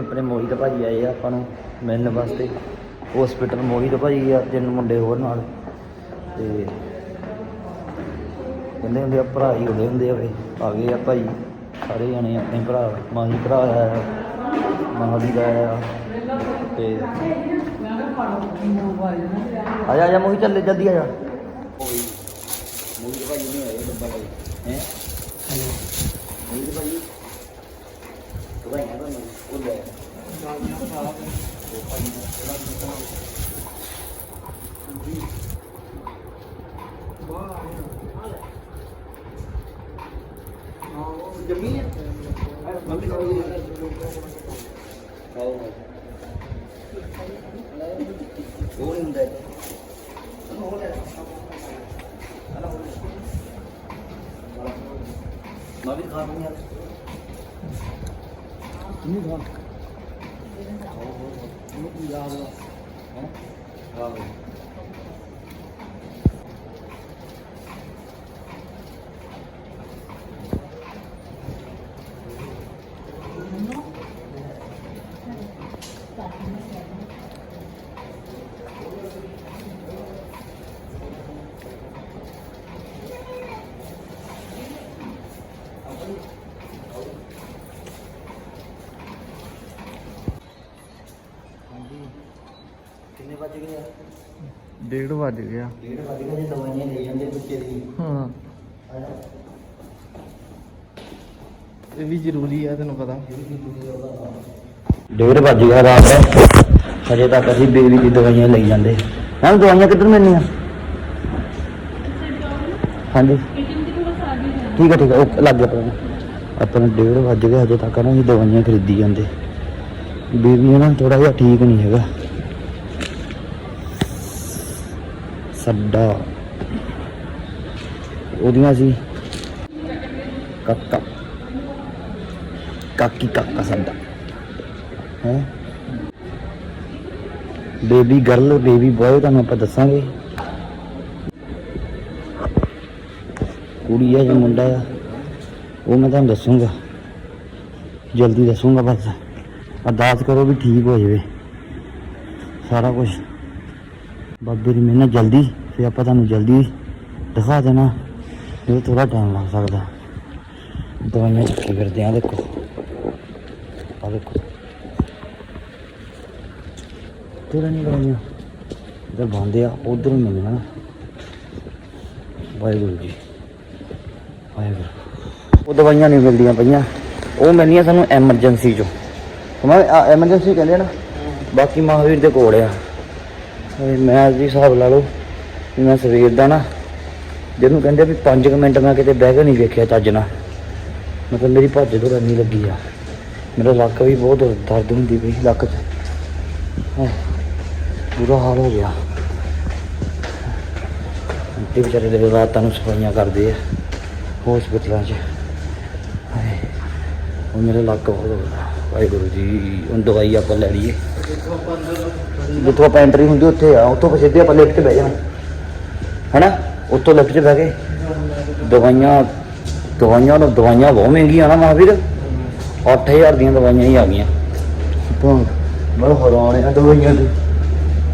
ਆਪਣੇ ਮੋਹਿਤ ਭਾਜੀ ਆਏ ਆ ਆਪਾਂ ਨੂੰ ਮਿਲਣ ਵਾਸਤੇ। ਹਸਪੀਟਲ ਮੋਹਿਤ ਭਾਜੀ ਆ ਤਿੰਨ ਮੁੰਡੇ ਹੋਰ ਨਾਲ। ਤੇ ਕਹਿੰਦੇ ਹੁੰਦੇ ਆ ਭਰਾ ਹੀ ਹੁੰਦੇ ਹੁੰਦੇ ਆ ਵੇ ਆ ਗਏ ਆ ਭਾਈ ਸਾਰੇ ਜਾਣੇ ਆਪਣੇ ਭਰਾ ਮਾਹੀ ਭਰਾ ਆਇਆ ਮਹਾਦੀ ਦਾ ਆਇਆ ਤੇ ਆ ਜਾ ਆ ਜਾ ਮੋਹਿਤ ਚੱਲੇ ਜਲਦੀ ਆ ਜਾ। ਮੋਹਿਤ ਭਾਈ ਨਹੀਂ ਆਏ ਡੱਬਾ ਭਾਈ ਹੈ? ਮੋਹਿਤ ਭਾਈ। ਉਹ ਲੈ ਉਹ ਨਹੀਂ ਹੁੰਦਾ ਮੈਂ ਵੀ ਖਾ ਲੂੰਗਾ ਕਿੰਨੀ ਖਾ ਉਹ ਕੀ ਯਾਦ ਹੈ ਹਾਂ ਹਾਂਜੀ ਕਿੰਨੇ ਵੱਜ ਗਏ ਆ ਡੇਢ ਵੱਜ ਗਿਆ। ਡੇਢ ਵੱਜ ਗਏ ਜੇ ਦਵਾਈਆਂ ਲੈ ਜਾਂਦੇ ਬੱਚੇ ਦੀ। ਹਾਂ। ਇਹ ਵੀ ਜ਼ਰੂਰੀ ਆ ਤੈਨੂੰ ਪਤਾ। ਡੇਢ ਵੱਜ ਗਿਆ ਰਾਤ ਦਾ। ਹਜੇ ਤੱਕ ਅਸੀਂ ਬੇਬੀ ਦੀ ਦਵਾਈਆਂ ਲਈ ਜਾਂਦੇ। ਹਾਂ ਦਵਾਈਆਂ ਕਿੱਧਰ ਮਿਲਣੀਆਂ? ਹਾਂਜੀ। ਠੀਕ ਹੈ ਠੀਕ ਹੈ ਉਹ ਲੱਗ ਗਿਆ ਪਤਾ ਆਪਾਂ ਨੂੰ ਡੇਢ ਵੱਜ ਗਿਆ ਹਜੇ ਤੱਕ ਨਾ ਅਸੀਂ ਦਵਾਈਆਂ ਖਰੀਦੀ ਜਾਂਦੇ। ਬੇਬੀ ਨਾ ਥੋੜਾ ਜਿਹਾ ਠੀਕ ਨਹੀਂ ਹੈਗਾ। ਸੱਡਾ ਉਹਦੀਆਂ ਸੀ। ਕੱਕਾ। ਕਾਕੀ ਕਾਕਾ ਸੱਡਾ। ਹੈ? ਬੇਬੀ ਗਰਲ ਬੇਬੀ ਬॉय ਤੁਹਾਨੂੰ ਆਪਾਂ ਦੱਸਾਂਗੇ। ਕੁੜੀ ਆ ਜਾਂ ਮੁੰਡਾ ਆ, ਉਹ ਮੈਂ ਤੁਹਾਨੂੰ ਦੱਸੂਗਾ। ਜਲਦੀ ਦੱਸੂਗਾ ਬਸ। ਅਰਦਾਸ ਕਰੋ ਵੀ ਠੀਕ ਹੋ ਜਾਵੇ। ਸਾਰਾ ਕੁਝ ਬਾਬੇ ਦੀ ਮਿਹਨਤ ਜਲਦੀ, ਫਿਰ ਆਪਾਂ ਤੁਹਾਨੂੰ ਜਲਦੀ ਦਿਖਾ ਦੇਣਾ, ਇਹ ਥੋੜਾ ਟਾਈਮ ਲੱਗ ਸਕਦਾ। ਦਵਾਈਆਂ ਚੱਕੀ ਫਿਰਦੇ ਆ ਦੇਖੋ। ਆ ਦੇਖੋ। ਤੇਰਾ ਨਹੀਂ ਦਵਾਈਆਂ? ਇਧਰ ਬੰਦੇ ਆ, ਉਧਰ ਹੀ ਮਿਲਣਾ। ਵਾਹਿਗੁਰੂ ਜੀ। ਵਾਹਿਗੁਰੂ। ਉਹ ਦਵਾਈਆਂ ਨਹੀਂ ਮਿਲਦੀਆਂ ਪਈਆਂ। ਉਹ ਮਿਲਣੀਆਂ ਸਾਨੂੰ ਐਮਰਜੈਂਸੀ ਚੋਂ। ਮੈਂ ਐਮਰਜੈਂਸੀ ਕਹਿੰਦੇ ਨਾ, ਬਾਕੀ ਮਹਾਵੀਰ ਦੇ ਕੋਲ ਆ। ਮੈਂ ਅੱਜ ਦੀ ਹਿਸਾਬ ਲਾ ਲਓ ਵੀ ਮੈਂ ਸਵੇਰ ਦਾ ਨਾ ਜਿਹਨੂੰ ਕਹਿੰਦੇ ਵੀ 5 ਮਿੰਟ ਮੈਂ ਕਿਤੇ ਬਹਿ ਕੇ ਨਹੀਂ ਵੇਖਿਆ ਚੱਜ ਨਾਲ। ਮਤਲਬ ਮੇਰੀ ਭੱਜ ਦੌੜ ਇੰਨੀ ਲੱਗੀ ਆ। ਮੇਰਾ ਲੱਕ ਵੀ ਬਹੁਤ ਦਰਦ ਹੁੰਦੀ ਪਈ ਲੱਕ 'ਚ। ਹਾਏ, ਬੁਰਾ ਹਾਲ ਹੋ ਗਿਆ। ਤੇ ਵਿਚਾਰੇ ਦੇ ਰਾਤਾਂ ਨੂੰ ਸਫਾਈਆਂ ਕਰਦੇ ਆ ਹਸਪਤਾਲਾਂ 'ਚ। ਹਾਏ, ਉਹ ਮੇਰੇ ਲੱਕ ਬਹੁਤ ਹੋ ਵਾਹਿਗੁਰੂ ਜੀ ਹੁਣ ਦਵਾਈ ਆਪਾਂ ਲੈ ਲਈਏ। ਜਿੱਥੋਂ ਆਪਾਂ ਐਂਟਰੀ ਹੁੰਦੀ ਉੱਥੇ ਆ ਉੱਥੋਂ ਸਿੱਧੇ ਆਪਾਂ ਲਿਫਟ 'ਚ ਬਹਿ ਜਾਣਾ। ਹੈਨਾ? ਉੱਥੋਂ ਲਿਫਟ 'ਚ ਬਹਿ ਕੇ ਦਵਾਈਆਂ ਦਵਾਈਆਂ ਨੂੰ ਦਵਾਈਆਂ ਬਹੁਤ ਮਹਿੰਗੀਆਂ ਨਾ ਮਹਾਵੀਰ। 8000 ਦੀਆਂ ਦਵਾਈਆਂ ਹੀ ਆ ਗਈਆਂ। ਮੈਂ ਹੈਰਾਨ ਆ ਦਵਾਈਆਂ ਤੇ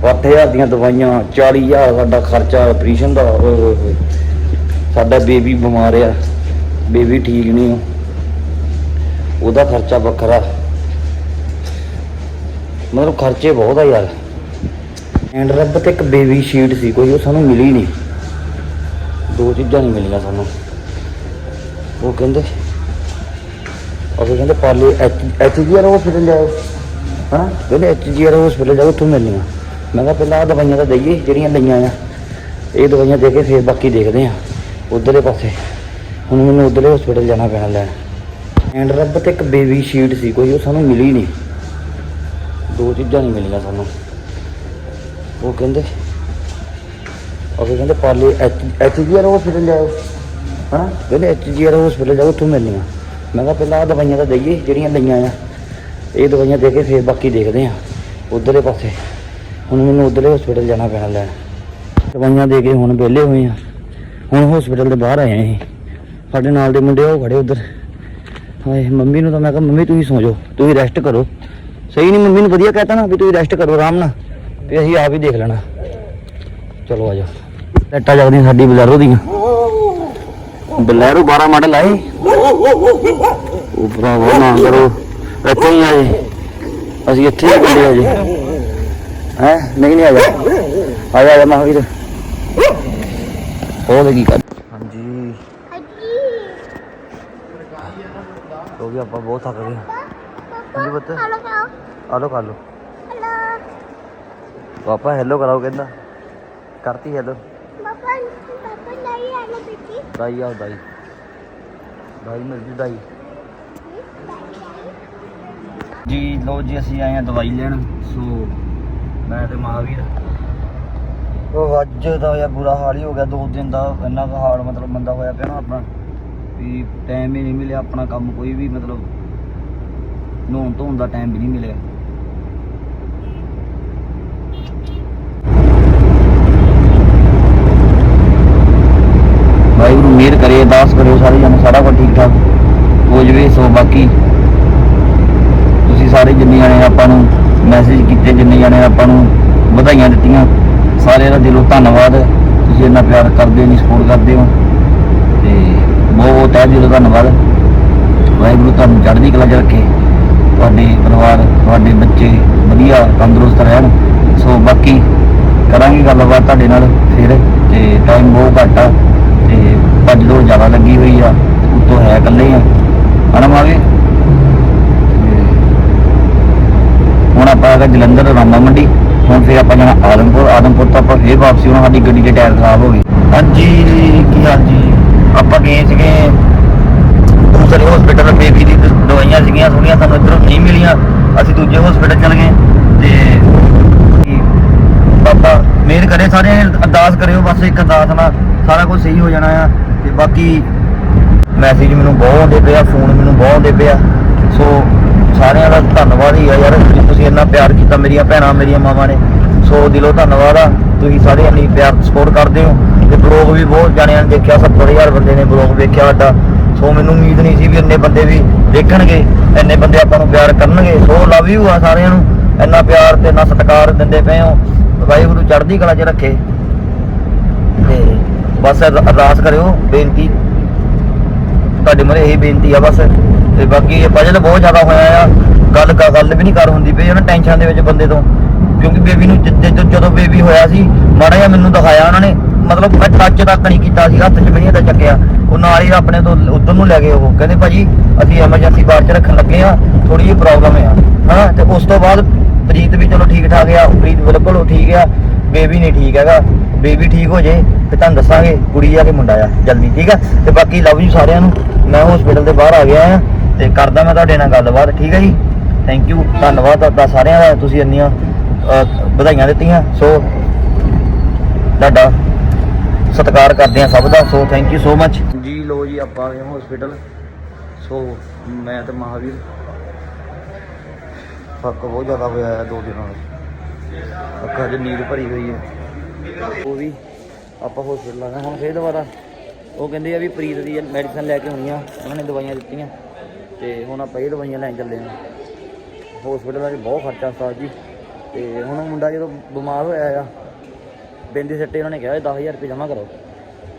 8000 ਦੀਆਂ ਦਵਾਈਆਂ 40000 ਸਾਡਾ ਖਰਚਾ ਆਪਰੇਸ਼ਨ ਦਾ ਸਾਡਾ ਬੇਬੀ ਬਿਮਾਰ ਆ ਬੇਬੀ ਠੀਕ ਨਹੀਂ। ਉਹਦਾ ਖਰਚਾ ਵੱਖਰਾ। ਮਤਲਬ ਖਰਚੇ ਬਹੁਤ ਆ ਯਾਰ। ਐਂਡ ਰੱਬ ਤੇ ਇੱਕ ਬੇਬੀ ਸ਼ੀਟ ਸੀ ਕੋਈ, ਉਹ ਸਾਨੂੰ ਮਿਲੀ ਨਹੀਂ। ਦੋ ਚੀਜ਼ਾਂ ਨਹੀਂ ਮਿਲੀਆਂ ਸਾਨੂੰ। ਉਹ ਕਹਿੰਦੇ ਉਹ ਕਹਿੰਦੇ ਪਾਲੇ ਐਚ ਜੀ ਆਰ ਹਸਪੀਟਲ ਜਾਓ। ਹਾਂ ਕਹਿੰਦੇ ਐਚ ਜੀ ਆਰ ਹਸਪੀਟਲ ਜਾਓ, ਉੱਥੋਂ ਮਿਲਣੀਆਂ। ਮੈਂ ਕਿਹਾ ਪਹਿਲਾਂ ਆਹ ਦਵਾਈਆਂ ਤਾਂ ਦਈਏ, ਜਿਹੜੀਆਂ ਲਈਆਂ ਆ। ਇਹ ਦਵਾਈਆਂ ਦੇ ਕੇ ਫਿਰ ਬਾਕੀ ਦੇਖਦੇ ਆ, ਉਧਰਲੇ ਪਾਸੇ। ਹੁਣ ਮੈਨੂੰ ਉਧਰਲੇ ਹਸਪੀਟਲ ਜਾਣਾ ਪੈਣਾ ਲੈਣ। ਐਂਡ ਰੱਬ ਤੇ ਇੱਕ ਬੇਬੀ ਸ਼ੀਟ ਸੀ ਕੋਈ, ਉਹ ਸਾਨੂੰ ਮਿਲੀ ਨਹੀਂ। ਦੋ ਚੀਜ਼ਾਂ ਨਹੀਂ ਮਿਲੀਆਂ ਸਾਨੂੰ। ਉਹ ਕਹਿੰਦੇ ਉਹ ਕਹਿੰਦੇ ਪਾਲੇ ਐਚ ਜੀ ਆਰ ਹਸਪੀਟਲ ਜਾਓ ਹਾਂ? ਕਹਿੰਦੇ ਐਚ ਜੀ ਆਰ ਹਸਪੀਟਲ ਜਾਓ ਉੱਥੋਂ ਮਿਲਣੀਆਂ। ਮੈਂ ਕਿਹਾ ਪਹਿਲਾਂ ਆਹ ਦਵਾਈਆਂ ਤਾਂ ਦਈਏ, ਜਿਹੜੀਆਂ ਲਈਆਂ ਆ। ਇਹ ਦਵਾਈਆਂ ਦੇ ਕੇ ਫਿਰ ਬਾਕੀ ਦੇਖਦੇ ਆ, ਉਧਰਲੇ ਪਾਸੇ। ਹੁਣ ਮੈਨੂੰ ਉਧਰਲੇ ਹਸਪੀਟਲ ਜਾਣਾ ਪੈਣਾ ਲੈਣ। ਦਵਾਈਆਂ ਦੇ ਕੇ ਹੁਣ ਵਿਹਲੇ ਹੋਏ ਆ। ਹੁਣ ਹਸਪੀਟਲ ਦੇ ਬਾਹਰ ਆਏ ਆ ਅਸੀਂ। ਸਾਡੇ ਨਾਲ ਦੇ ਮੁੰਡੇ ਉਹ ਖੜੇ ਉਧਰ। ਹਾਏ, ਮੰਮੀ ਨੂੰ ਤਾਂ ਮੈਂ ਕਿਹਾ, ਮੰਮੀ, ਤੁਸੀਂ ਸੌਂ ਜਾਓ, ਤੁਸੀਂ ਰੈਸਟ ਕਰੋ। ਸਹੀ ਨਹੀਂ ਮੰਮੀ ਨੂੰ ਵਧੀਆ ਕਹਿਤਾ ਨਾ ਵੀ ਤੁਸੀਂ ਰੈਸਟ ਕਰੋ ਆਰਾਮ ਨਾਲ ਤੇ ਅਸੀਂ ਆਪ ਹੀ ਦੇਖ ਲੈਣਾ। ਚਲੋ ਆ ਜਾ ਲੈਟਾਂ ਜਗਦੀਆਂ ਸਾਡੀ ਬਲੈਰੋ ਦੀਆਂ। ਬਲੈਰੋ 12 ਮਾਡਲ ਆਏ ਉਹ ਭਰਾਵਾ ਨਾ ਕਰੋ। ਇੱਥੇ ਹੀ ਆਏ ਅਸੀਂ ਇੱਥੇ ਹੀ ਗੱਡੇ ਆ ਜੀ। ਹੈ? ਨਹੀਂ ਨਹੀਂ ਆ ਜਾ। ਆ ਜਾ ਆ ਜਾ ਮਹਾਵੀਰ। ਉਹ ਦੇ ਕੀ ਕਰ ਹਾਂਜੀ। ਹੋ ਗਿਆ ਆਪਾਂ ਬਹੁਤ ਥੱਕ ਗਏ। ਹਾਂਜੀ ਪੁੱਤ। ਆ ਲੋ ਕਰ ਲੋ ਪਾਪਾ ਹੈਲੋ ਕਰਾਓ ਕਹਿੰਦਾ। ਕਰਤੀ ਹੈਲੋ। ਦਾਈ ਆਓ ਦਾਈ। ਦਾਈ ਮਿਲ ਜੂ ਦਾਈ। ਜੀ ਲੋ ਜੀ ਅਸੀਂ ਆਏ ਆ ਦਵਾਈ ਲੈਣ। ਸੋ ਮੈਂ ਤੇ ਮਹਾਵੀਰ। ਉਹ ਅੱਜ ਦਾ ਯਾਰ ਬੁਰਾ ਹਾਲ ਹੀ ਹੋ ਗਿਆ ਦੋ ਦਿਨ ਦਾ। ਇੰਨਾ ਕੁ ਹਾਲ ਮਤਲਬ ਮੰਦਾ ਹੋਇਆ ਪਿਆ ਨਾ ਆਪਣਾ। ਵੀ ਟਾਈਮ ਹੀ ਨਹੀਂ ਮਿਲਿਆ ਆਪਣਾ ਕੰਮ ਕੋਈ ਵੀ ਮਤਲਬ ਨਹਾਉਣ ਧੋਣ ਦਾ ਟਾਈਮ ਵੀ ਨਹੀਂ ਮਿਲਿਆ। ਵਾਹਿਗੁਰੂ ਮਿਹਰ ਕਰੇ ਅਰਦਾਸ ਕਰਿਓ ਸਾਰੇ ਜਣੇ, ਸਾਰਾ ਕੁਝ ਠੀਕ ਠਾਕ। ਹੋ ਜਵੇ ਸੋ ਬਾਕੀ। ਤੁਸੀਂ ਸਾਰੇ ਜਿੰਨੇ ਜਣੇ ਆਪਾਂ ਨੂੰ ਮੈਸੇਜ ਕੀਤੇ, ਜਿੰਨੇ ਜਣੇ ਆਪਾਂ ਨੂੰ ਵਧਾਈਆਂ ਦਿੱਤੀਆਂ, ਸਾਰਿਆਂ ਦਾ ਦਿਲੋਂ ਧੰਨਵਾਦ। ਤੁਸੀਂ ਇੰਨਾ ਪਿਆਰ ਕਰਦੇ ਹੋ ਨਹੀਂ ਸਪੋਰਟ ਕਰਦੇ ਹੋ। ਤੇ ਬਹੁਤ ਬਹੁਤ ਤਹਿ ਦਿਲੋਂ ਧੰਨਵਾਦ। ਵਾਹਿਗੁਰੂ ਤੁਹਾਨੂੰ ਚੜ੍ਹਦੀ ਕਲਾ 'ਚ ਰੱਖੇ। ਤੁਹਾਡੇ ਪਰਿਵਾਰ ਤੁਹਾਡੇ ਬੱਚੇ ਵਧੀਆ ਤੰਦਰੁਸਤ ਰਹਿਣ। ਸੋ ਬਾਕੀ ਕਰਾਂਗੇ ਗੱਲਬਾਤ ਤੁਹਾਡੇ ਨਾਲ ਫਿਰ ਤੇ ਟਾਈਮ ਬਹੁਤ ਘੱਟ ਆ ਤੇ ਭੱਜ ਦੌੜ ਜ਼ਿਆਦਾ ਲੱਗੀ ਹੋਈ ਆ ਉੱਤੋਂ ਹੈ ਇਕੱਲੇ ਆ। ਹਨਾ ਮਾਗੇ? ਹੁਣ ਆਪਾਂ ਹੈਗਾ ਜਲੰਧਰ ਰਾਮਾ ਮੰਡੀ। ਹੁਣ ਫਿਰ ਆਪਾਂ ਜਾਣਾ ਆਦਮਪੁਰ। ਆਦਮਪੁਰ ਤੋਂ ਆਪਾਂ ਫੇਰ ਵਾਪਸੀ ਹੋਣਾ ਸਾਡੀ ਗੱਡੀ ਦੇ ਟਾਇਰ ਖਰਾਬ ਹੋ ਗਏ। ਹਾਂਜੀ ਕੀ ਹਾਲ ਜੀ? ਆਪਾਂ ਗਏ ਸੀਗੇ ਦੂਸਰੇ ਹਸਪੀਟਲ ਬੇਬੀ ਦੀ ਦਵਾਈਆਂ ਸੀਗੀਆਂ ਥੋੜੀਆਂ ਸਾਨੂੰ ਇੱਧਰੋਂ ਨਹੀਂ ਮਿਲੀਆਂ। ਅਸੀਂ ਦੂਜੇ ਹਸਪੀਟਲ ਚਲ ਗਏ ਤੇ ਬਾਬਾ ਮਿਹਰ ਕਰੇ ਸਾਰੇ ਅਰਦਾਸ ਕਰਿਓ, ਬਸ ਇੱਕ ਅਰਦਾਸ ਨਾਲ ਸਾਰਾ ਕੁਝ ਸਹੀ ਹੋ ਜਾਣਾ ਆ। ਤੇ ਬਾਕੀ ਮੈਸੇਜ ਮੈਨੂੰ ਬਹੁਤ ਆਉਂਦੇ ਪਿਆ ਫੋਨ ਮੈਨੂੰ ਬਹੁਤ ਆਉਂਦੇ ਪਿਆ ਸੋ ਸਾਰਿਆਂ ਦਾ ਧੰਨਵਾਦ ਹੀ ਆ ਯਾਰ ਕਿ ਤੁਸੀਂ ਇੰਨਾ ਪਿਆਰ ਕੀਤਾ ਮੇਰੀਆਂ ਭੈਣਾਂ, ਮੇਰੀਆਂ ਮਾਵਾਂ ਨੇ। ਸੋ ਦਿਲੋਂ ਧੰਨਵਾਦ ਆ, ਤੁਸੀਂ ਸਾਰੇ ਇੰਨੀ ਪਿਆਰ ਸਪੋਰਟ ਕਰਦੇ ਹੋ। ਤੇ ਬਲੌਗ ਵੀ ਬਹੁਤ ਜਾਣਿਆਂ ਨੇ ਦੇਖਿਆ 70000 ਬੰਦੇ ਨੇ ਬਲੌਗ ਵੇਖਿਆ ਸਾਡਾ। ਸੋ ਮੈਨੂੰ ਉਮੀਦ ਨਹੀਂ ਸੀ ਵੀ ਇੰਨੇ ਬੰਦੇ ਵੀ ਦੇਖਣਗੇ, ਇੰਨੇ ਬੰਦੇ ਆਪਾਂ ਨੂੰ ਪਿਆਰ ਕਰਨਗੇ। ਸੋ ਲਵ ਯੂ ਆ ਸਾਰਿਆਂ ਨੂੰ। ਇੰਨਾ ਪਿਆਰ ਤੇ ਇੰਨਾ ਸਤਿਕਾਰ ਦਿੰਦੇ ਪਏ ਹੋ। ਵਾਹਿਗੁਰੂ ਚੜ੍ਹਦੀ ਕਲਾ 'ਚ ਰੱਖੇ। ਤੇ ਬਸ ਅਰਦਾਸ ਕਰਿਓ, ਬੇਨਤੀ। ਤੁਹਾਡੇ ਮਰੇ ਇਹੀ ਬੇਨਤੀ ਆ ਬਸ। ਤੇ ਬਾਕੀ ਇਹ ਬਜਟ ਬਹੁਤ ਜ਼ਿਆਦਾ ਹੋਇਆ ਆ। ਗੱਲ ਗੱਲ ਵੀ ਨਹੀਂ ਕਰ ਹੁੰਦੀ ਪਈ, ਉਹਨਾਂ ਟੈਨਸ਼ਨ ਦੇ ਵਿੱਚ ਬੰਦੇ ਤੋਂ। ਕਿਉਂਕਿ ਬੇਬੀ ਨੂੰ ਜਿੱਦੇ ਜਦੋਂ- ਜਦੋਂ ਬੇਬੀ ਹੋਇਆ ਸੀ, ਮਾੜਾ ਜਿਹਾ ਮੈਨੂੰ ਦਿਖਾਇਆ ਉਹਨਾਂ ਨੇ। ਮਤਲਬ ਮੈਂ ਟੱਚ ਤੱਕ ਨਹੀਂ ਕੀਤਾ ਸੀ, ਹੱਥ 'ਚ ਵੀ ਨਹੀਂ ਤਾਂ ਚੱਕਿਆ। ਉਹ ਨਾਲ ਹੀ ਆਪਣੇ ਤੋਂ ਉਧਰ ਨੂੰ ਲੈ ਗਏ ਉਹ। ਕਹਿੰਦੇ ਭਾਜੀ, ਅਸੀਂ ਐਮਰਜੈਂਸੀ ਵਾਰਡ 'ਚ ਰੱਖਣ ਲੱਗੇ ਆ ਥੋੜੀ ਜਿਹੀ ਪ੍ਰੋਬਲਮ ਆ ਹਾਂ ਤੇ ਉਸ ਤੋਂ ਬਾਅਦ ਪ੍ਰੀਤ ਵੀ ਚਲੋ ਠੀਕ ਠਾਕ ਆ। ਪ੍ਰੀਤ ਬਿਲਕੁਲ ਠੀਕ ਆ। ਬੇਬੀ ਨਹੀਂ ਠੀਕ ਹੈਗਾ। ਬੇਬੀ ਠੀਕ ਹੋ ਜੇ, ਤੇ ਤੁਹਾਨੂੰ ਦੱਸਾਂਗੇ, ਕੁੜੀ ਆ ਕੇ ਮੁੰਡਾ ਆ, ਜਲਦੀ, ਠੀਕ ਆ? ਤੇ ਬਾਕੀ ਲਵ ਯੂ ਸਾਰਿਆਂ ਨੂੰ। ਮੈਂ ਹਸਪੀਟਲ ਦੇ ਬਾਹਰ ਆ ਗਿਆ ਆ, ਤੇ ਕਰਦਾ ਮੈਂ ਤੁਹਾਡੇ ਨਾਲ ਗੱਲਬਾਤ, ਠੀਕ ਹੈ ਜੀ? ਥੈਂਕ ਯੂ ਧੰਨਵਾਦ ਤੁਹਾਡਾ ਸਾਰਿਆਂ ਦਾ। ਤੁਸੀਂ ਇੰਨੀਆਂ ਵਧਾਈਆਂ ਦਿੱਤੀਆਂ। ਸੋ ਤੁਹਾਡਾ ਸਤਿਕਾਰ ਕਰਦੇ ਆ ਸਭ ਦਾ। So thank you so much ਜੀ ਲੋ ਜੀ, ਆਪਾਂ ਆ ਗਏ ਹਸਪੀਟਲ ਸੋ ਮੈਂ ਤੇ ਮਹਾਵੀਰ। ਫੱਕ ਬਹੁਤ ਜ਼ਿਆਦਾ ਹੋਇਆ ਹੈ ਦੋ ਦਿਨਾਂ ਦਾ ਅੱਖਾਂ 'ਚ ਨੀਰ ਭਰੀ ਹੋਈ ਹੈ। ਉਹ ਵੀ ਆਪਾਂ ਹਸਪੀਟਲ ਆ ਗਏ। ਹੁਣ ਫੇਰ ਦੁਬਾਰਾ ਉਹ ਕਹਿੰਦੇ ਆ ਵੀ ਪ੍ਰੀਤ ਦੀ ਮੈਡੀਸਨ ਲੈ ਕੇ ਆਉਣੀਆਂ ਉਹਨਾਂ ਨੇ ਦਵਾਈਆਂ ਦਿੱਤੀਆਂ। ਤੇ ਹੁਣ ਆਪਾਂ ਇਹ ਦਵਾਈਆਂ ਲੈਣ ਚੱਲੇ ਆ ਹਸਪੀਟਲ 'ਚ ਬਹੁਤ ਖਰਚਾ, ਉਸਤਾਦ ਜੀ। ਤੇ ਹੁਣ ਉਹ ਮੁੰਡਾ ਜਦੋਂ ਬਿਮਾਰ ਹੋਇਆ ਆ, ਬਿੰਦੀ ਸੱਟੇ ਉਹਨਾਂ ਨੇ ਕਿਹਾ 10000 ਰੁਪਏ ਜਮ੍ਹਾਂ ਕਰੋ।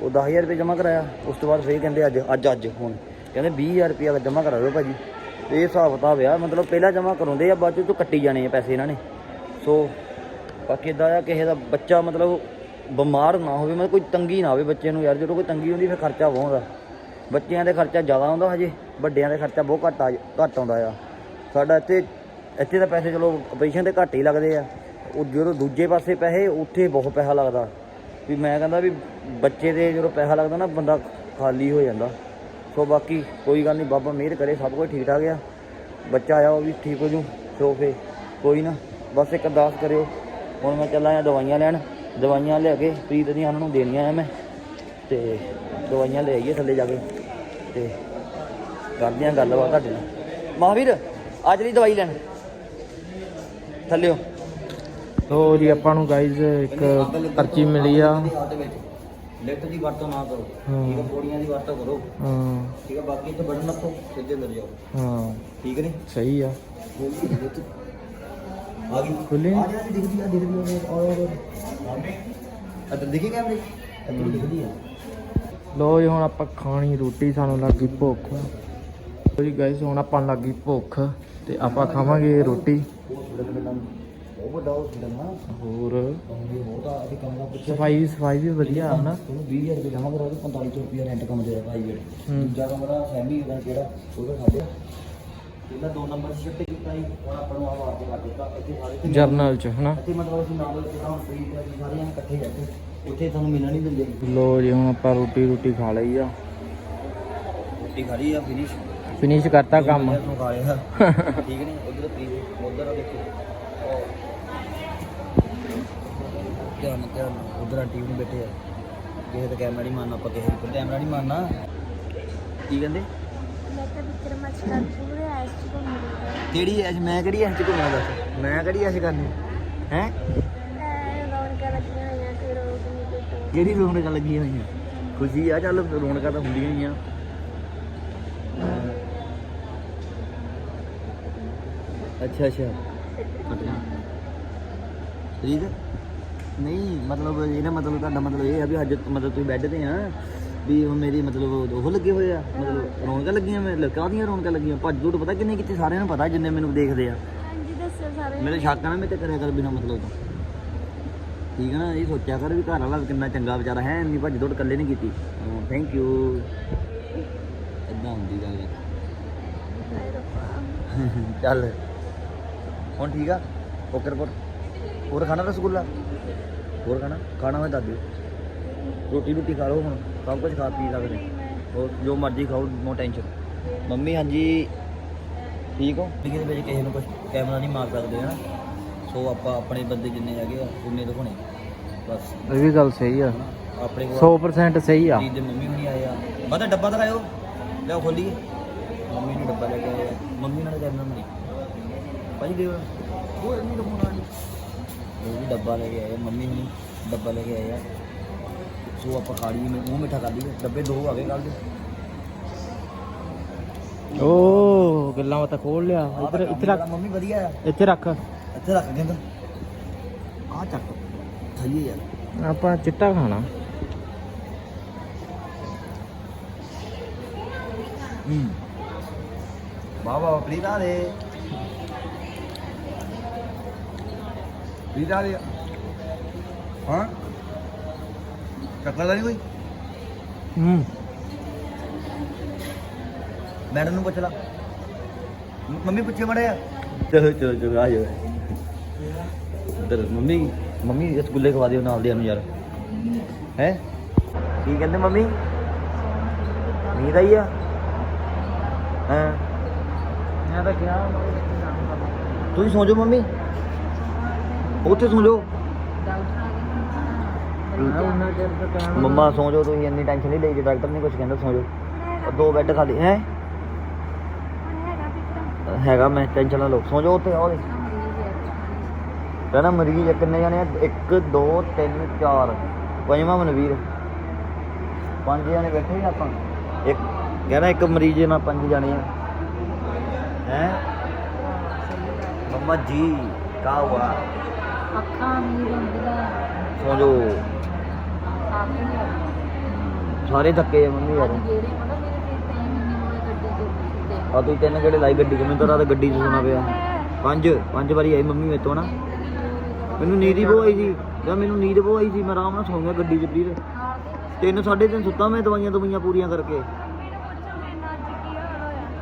ਉਹ 10000 ਰੁਪਏ ਜਮ੍ਹਾਂ ਕਰਾਇਆ, ਉਸ ਤੋਂ ਬਾਅਦ ਫੇਰ ਕਹਿੰਦੇ ਅੱਜ ਅੱਜ ਅੱਜ ਹੁਣ। ਕਹਿੰਦੇ 20000 ਰੁਪਏ ਜਮ੍ਹਾਂ ਕਰਾ ਦਿਓ ਭਾਜੀ। ਇਹ ਹਿਸਾਬ ਕਿਤਾਬ ਆ, ਮਤਲਬ ਪਹਿਲਾਂ ਜਮ੍ਹਾਂ ਕਰਾਉਂਦੇ ਆ, ਬਾਅਦ 'ਚੋਂ ਕੱਟੀ ਜਾਣੇ ਆ ਪੈਸੇ ਇਹਨਾਂ ਨੇ। ਸੋ ਬਾਕੀ ਇਦਾਂ ਆ, ਕਿਸੇ ਦਾ ਬੱਚਾ ਮਤਲਬ ਬਿਮਾਰ ਨਾ ਹੋਵੇ, ਮਤਲਬ ਕੋਈ ਤੰਗੀ ਨਾ ਆਵੇ ਬੱਚੇ ਨੂੰ ਯਾਰ, ਜਦੋਂ ਕੋਈ ਤੰਗੀ ਹੁੰਦੀ ਫਿਰ ਖਰਚਾ ਬਹੁਤ ਆਉਂਦਾ ਬੱਚਿਆਂ ਦੇ ਖਰਚਾ ਜ਼ਿਆਦਾ ਆਉਂਦਾ ਹਜੇ, ਵੱਡਿਆਂ ਦੇ ਖਰਚਾ ਬਹੁਤ ਘੱਟ ਆ, ਘੱਟ ਆਉਂਦਾ ਆ। ਸਾਡਾ ਇੱਥੇ ਇੱਥੇ ਤਾਂ ਪੈਸੇ ਚਲੋ ਆਪਰੇਸ਼ਨ ਤੇ ਘੱਟ ਹੀ ਲੱਗਦੇ ਆ। ਉਹ ਜਦੋਂ ਦੂਜੇ ਪਾਸੇ ਪੈਸੇ, ਉੱਥੇ ਬਹੁਤ ਪੈਸਾ ਲੱਗਦਾ। ਵੀ ਮੈਂ ਕਹਿੰਦਾ ਵੀ ਬੱਚੇ ਦੇ ਜਦੋਂ ਪੈਸਾ ਲੱਗਦਾ ਨਾ, ਬੰਦਾ ਖਾਲੀ ਹੋ ਜਾਂਦਾ। ਸੋ ਬਾਕੀ ਕੋਈ ਗੱਲ ਨਹੀਂ, ਬਾਬਾ ਮਿਹਰ ਕਰੇ, ਸਭ ਕੁਝ ਠੀਕ ਠਾਕ ਆ। ਬੱਚਾ ਆਇਆ, ਉਹ ਵੀ ਠੀਕ ਹੋ ਜੂ, ਸੋ ਫੇ ਕੋਈ ਨਾ। ਬਸ ਇੱਕ ਅਰਦਾਸ ਕਰਿਓ। ਹੁਣ ਮੈਂ ਚੱਲਾਂ ਆ ਦਵਾਈਆਂ ਲੈਣ। ਦਵਾਈਆਂ ਲਿਆ ਕੇ ਪ੍ਰੀਤ ਦੀਆਂ ਉਹਨਾਂ ਨੂੰ ਦੇਣੀਆਂ ਆ ਮੈਂ। ਤੇ ਦਵਾਈਆਂ ਲੈ ਆਈਏ ਥੱਲੇ ਜਾ ਕੇ। ਤੇ ਕਰਦੇ ਆ ਗੱਲਬਾਤ ਤੁਹਾਡੇ ਨਾਲ। ਮਹਾਵੀਰ, ਅੱਜ ਲਈ ਦਵਾਈ ਲੈਣ। ਥੱਲਿਓ। ਲੋ ਜੀ ਆਪਾਂ ਨੂੰ ਗਾਈਜ਼ ਇੱਕ ਪਰਚੀ ਮਿਲੀ ਆ। ਲਿਫਟ ਦੀ ਵਰਤੋਂ ਨਾ ਕਰੋ। ਠੀਕ ਹੈ ਪੌੜੀਆਂ ਦੀ ਵਰਤੋਂ ਕਰੋ। ਹਾਂ। ਠੀਕ ਹੈ ਬਾਕੀ ਇੱਥੇ ਬਟਨ ਨੱਪੋ ਸਿੱਧੇ ਮਿਲ ਜਾਓ। ਹਾਂ। ਠੀਕ ਨਹੀਂ ਸਹੀ ਆ। ਆ ਗਈ। ਖੁੱਲੀ ਆ। ਜਾ ਦਿਖਦੀ ਆ ਦਿਖਦੀ ਆ ਔਰ ਅਦਰ ਦਿਖੇ ਕੈਮਰੇ ਅਦਰ ਦਿਖਦੀ ਆ। ਲੋ ਜੀ ਹੁਣ ਆਪਾਂ ਖਾਣੀ ਰੋਟੀ ਸਾਨੂੰ ਲੱਗੀ ਭੁੱਖ। ਲੋ ਜੀ ਗਾਇਸ ਹੁਣ ਆਪਾਂ ਨੂੰ ਲੱਗੀ ਭੁੱਖ। ਤੇ ਆਪਾਂ ਖਾਵਾਂਗੇ ਰੋਟੀ। ਹੋ ਹੋਰ? ਸਫ਼ਾਈ ਸਫ਼ਾਈ ਵੀ ਵਧੀਆ ਹੈ ਨਾ। ਤੁਹਾਨੂੰ 20000 ਰੁਪਏ ਜਮਾ ਕਰਾ ਕੇ 4500 ਰੁਪਏ ਰੈਂਟ ਕੰਮ ਦੇ ਭਾਈ ਹੂੰ। ਦੂਜਾ ਕਮਰਾ ਫੈਮਿਲੀ ਦਾ ਜਿਹੜਾ ਉਹਦਾ ਸਾਡੇ ਇਹਦਾ ਦੋ ਨੰਬਰ ਸ਼ਿਫਟ ਕੀਤਾ ਜੀ। ਹੁਣ ਆਪਾਂ ਨੂੰ ਆ ਵਾਰ ਕੇ ਕਰ ਦਿੱਤਾ। ਇੱਥੇ ਸਾਰੇ ਜਰਨਲ ਚ ਹਨਾ? ਇੱਥੇ ਮਤਲਬ ਅਸੀਂ ਨਾਲ ਜਿਹੜਾ ਫ੍ਰੀ ਤੇ ਅਸੀਂ ਸਾਰੇ ਇਕੱਠੇ ਬੈਠੇ। ਉੱਥੇ ਤੁਹਾਨੂੰ ਮਿਲਣ ਨਹੀਂ ਦਿੰਦੇ। ਲੋ ਜੀ ਹੁਣ ਆਪਾਂ ਰੋਟੀ ਰੋਟੀ ਖਾ ਲਈ ਆ। ਰੋਟੀ ਖਾ ਲਈ ਆ ਫਿਨਿਸ਼ ਫਿਨਿਸ਼ ਕਰਤਾ ਕੰਮ। ਨੂੰ ਖਾ ਲਿਆ ਠੀਕ ਨਹੀਂ ਉਧਰ ਪਲੀਜ਼ ਉਧਰ ਆ ਦੇਖੋ। ਉਹ। ਧਿਆਨ ਨਾਲ, ਧਿਆਨ ਉਧਰ ਆਂਟੀ ਵੀ ਨਹੀਂ ਬੈਠੇ ਆ। ਕਿਸੇ ਦਾ ਕੈਮਰਾ ਨਹੀਂ ਮਾਰਨਾ ਆਪਾਂ ਕਿਸੇ ਦਾ ਕੈਮਰਾ ਨਹੀਂ ਮਾਰਨਾ। ਕੀ ਕਹਿੰਦੇ? ਮੈਂ ਪੂਰੇ ਐਸ ਚ ਕਿਹੜੀ ਐਸ਼ ਮੈਂ ਕਿਹੜੀ ਐਸ਼ ਚ ਘੁੰਮਣਾ ਦੱਸ? ਮੈਂ ਕਿਹੜੀ ਐਸ਼ ਕਰਨੀ? ਹੈ? ਹਾਂ ਰੌਣਕਾਂ ਲੱਗੀਆਂ ਹੋਈਆਂ ਕੋਈ ਰੋਕ ਨਹੀਂ ਕੋਈ ਟੋਕ ਕਿਹੜੀ ਰੌਣਕਾਂ ਲੱਗੀਆਂ ਹੋਈਆਂ? ਖੁਸ਼ੀ ਆ ਚੱਲ ਰੌਣਕਾਂ ਤਾਂ ਹੁੰਦੀਆਂ ਹੀ ਆ। ਅੱਛਾ ਅੱਛਾ। ਰੀਤ? ਨਹੀਂ ਮਤਲਬ ਇਹਦਾ ਮਤਲਬ ਤੁਹਾਡਾ ਮਤਲਬ ਇਹ ਆ ਵੀ ਅੱਜ ਮਤਲਬ ਤੁਸੀਂ ਬੈੱਡ ਤੇ ਆ ਵੀ ਹੁਣ ਮੇਰੀ ਮਤਲਬ ਉਹ ਲੱਗੇ ਹੋਏ ਆ ਮਤਲਬ ਰੌਣਕਾਂ ਲੱਗੀਆਂ ਮੇਰੇ ਕਾਹਦੀਆਂ ਰੌਣਕਾਂ ਲੱਗੀਆਂ। ਭੱਜ ਦੂੜ ਪਤਾ ਕਿੰਨੇ ਕਿੱਥੇ ਸਾਰਿਆਂ ਨੂੰ ਪਤਾ ਜਿੰਨੇ ਮੈਨੂੰ ਦੇਖਦੇ ਆ। ਹਾਂਜੀ ਦੱਸੋ ਸਾਰੇ। ਮੇਰੇ ਸ਼ੱਕ ਆ ਨਾ ਮੈਂ ਤੇ ਕਰਿਆ ਕਰ ਬਿਨਾ ਮਤਲਬ ਤੋਂ। ਠੀਕ ਹੈ ਨਾ ਇਹ ਸੋਚਿਆ ਕਰ ਵੀ ਘਰ ਵਾਲਾ ਕਿੰਨਾ ਚੰਗਾ ਵਿਚਾਰਾ ਹੈ ਇੰਨੀ ਭੱਜ ਦੌੜ ਇਕੱਲੇ ਨਹੀਂ ਕੀਤੀ। ਥੈਂਕ ਯੂ ਇਦਾਂ ਹੁੰਦੀ ਗੱਲ। ਚੱਲ। ਹੁਣ ਠੀਕ ਆ? Okay report. ਹੋਰ ਖਾਣਾ ਰਸਗੁੱਲਾ ਹੋਰ ਖਾਣਾ? ਖਾਣਾ ਹੋਏ ਦੱਸ ਦਿਓ ਰੋਟੀ ਰੋਟੀ ਖਾ ਲਓ ਹੁਣ। ਸਭ ਕੁਝ ਖਾ ਪੀ ਸਕਦੇ ਹੋਰ ਜੋ ਮਰਜ਼ੀ ਖਾਓ ਨੋ ਟੈਨਸ਼ਨ। ਮੰਮੀ ਹਾਂਜੀ। ਠੀਕ ਹੋ? ਠੀਕ ਦੇ ਵਿੱਚ ਕਿਸੇ ਨੂੰ ਕੁਝ ਕੈਮਰਾ ਨਹੀਂ ਮਾਰ ਸਕਦੇ ਹਨਾ? ਸੋ ਆਪਾਂ ਆਪਣੇ ਬੰਦੇ ਜਿੰਨੇ ਹੈਗੇ ਆ ਉਨੇ ਦਿਖਾਉਣੇ। ਬਸ। ਇਹ ਵੀ ਗੱਲ ਸਹੀ ਆ। ਆਪਣੇ ਕੋਲ 100% ਸਹੀ ਆ। ਜੀ ਦੇ ਮੰਮੀ ਹੁਣੀ ਆਏ ਆ। ਮੈਂ ਤਾਂ ਡੱਬਾ ਦਿਖਾਇਓ। ਲਿਆਓ ਖੋਲੀਏ। ਮੰਮੀ ਨੇ ਡੱਬਾ ਲੈ ਕੇ ਆਏ ਮੰਮੀ ਨਾਲ ਕਰਨਾ ਨਹੀਂ ਭਾਈ ਦੇ ਨਹੀਂ ਉਹ ਵੀ ਡੱਬਾ ਲੈ ਕੇ ਆਏ ਆ, ਮੰਮੀ ਹੁਣੀ ਡੱਬਾ ਲੈ ਕੇ ਆਏ ਆ। ਸੋ ਆਪਾਂ ਖਾ ਲਈਏ ਮੈਂ ਮੂੰਹ ਮਿੱਠਾ ਕਰ ਲਈਏ। ਡੱਬੇ ਦੋ ਆ ਗਏ ਕੱਲ ਦੇ। ਓ ਗੱਲਾਂ ਬਾਤਾਂ ਖੋਲ ਲਿਆ। ਇੱਧਰ ਇੱਥੇ ਰੱਖ। ਮੰਮੀ ਵਧੀਆ ਆ। ਇੱਥੇ ਰੱਖ। ਇੱਥੇ ਰੱਖ ਕਹਿੰਦਾ ਆ ਚੱਕ। ਖਾਈਏ ਯਾਰ ਆਪਾਂ ਚਿੱਟਾ ਖਾਣਾ। ਹੂੰ। ਵਾਹ ਵਾਹ ਆ ਦੇ। ਆ। ਦੇ ਹਾਂ? ਚੱਕਰ ਦਾ ਨਹੀਂ ਕੋਈ? ਹੂੰ। ਮੈਡਮ ਨੂੰ ਪੁੱਛ ਲਾ। ਮ- ਮੰਮੀ ਪੁੱਛੇ ਮੜਿਆ ਚਲੋ ਚਲੋ ਚਲੋ ਆ ਜਾਓ। ਇਧਰ ਮੰਮੀ ਮੰਮੀ ਰਸਗੁੱਲੇ ਖਵਾ ਦਿਓ ਨਾਲ ਦੇ ਨੂੰ ਯਾਰ। ਹੈ? ਕੀ ਕਹਿੰਦੇ ਮੰਮੀ? ਨੀਂਦ ਆਈ ਆ? ਹਾਂ? ਮੈਂ ਤਾਂ ਕਿਹਾ ਤੁਸੀਂ ਸੌਂ ਜਾਓ ਮੰਮੀ। ਉੱਥੇ ਸੌਂ ਜਾਓ। ਮੰਮਾ ਸੌਂ ਜਾਓ ਤੁਸੀਂ ਇੰਨੀ ਟੈਨਸ਼ਨ ਨਹੀਂ ਲਈ ਡਾਕਟਰ ਨੇ ਕੁਝ ਕਹਿੰਦਾ ਸੌਂ ਜਾਓ। ਦੋ ਬੈੱਡ ਖਾਲੀ ਹੈ? ਹੈਗਾ ਮੈਂ ਟੈਨਸ਼ਨ ਨਾ ਲਓ। ਸੌਂ ਜਾਓ ਉੱਥੇ ਆਓ ਕਹਿੰਦਾ ਮਰੀਜ਼ ਕਿੰਨੇ ਜਾਣੇ ਆ? 1 2 3 4 ਪੰਜਵਾਂ ਮਨਵੀਰ। ਪੰਜ ਜਾਣੇ ਬੈਠੇ ਆ ਆਪਾਂ। ਇੱਕ ਕਹਿੰਦਾ ਇੱਕ ਮਰੀਜ਼ ਨਾਲ ਪੰਜ ਜਾਣੇ ਆ। ਹੈ? ਮੰਮਾ ਜੀ ਕਾ ਹੁਆ ਅੱਖਾਂ ਰੰਗਦਾ ਸਾਰੇ ਥੱਕੇ ਆ ਮੰਮੀ ਯਾਰ। ਜਿਹੜੇ ਪਤਾ ਮੇਰੇ ਤੇ ਤੇ ਮੈਨੂੰ ਗੱਡੀ ਦੇ ਆ ਤੂੰ ਤਿੰਨ ਕਿਹੜੇ ਲਾਈ ਗੱਡੀ ਕਿਵੇਂ ਤਾਂ ਰਾਤ ਗੱਡੀ 'ਚ ਸੋਣਾ ਪਿਆ। ਪੰਜ ਪੰਜ ਵਾਰੀ ਆਈ ਮੰਮੀ ਮੇਰੇ ਤੋਂ ਨਾ ਮੈਨੂੰ ਨੀਂਦ ਹੀ ਬਹੁਤ ਆਈ ਸੀ। ਜਾਂ ਮੈਨੂੰ ਨੀਂਦ ਬਹੁਤ ਆਈ ਸੀ ਮੈਂ ਆਰਾਮ ਨਾਲ ਸੌਂ ਗਿਆ ਗੱਡੀ 'ਚ ਪਲੀਜ਼ ਤਿੰਨ ਸਾਢੇ ਤਿੰਨ ਸੁੱਤਾ ਮੈਂ ਦਵਾਈਆਂ ਦਵਾਈਆਂ ਪੂਰੀਆਂ ਕਰਕੇ।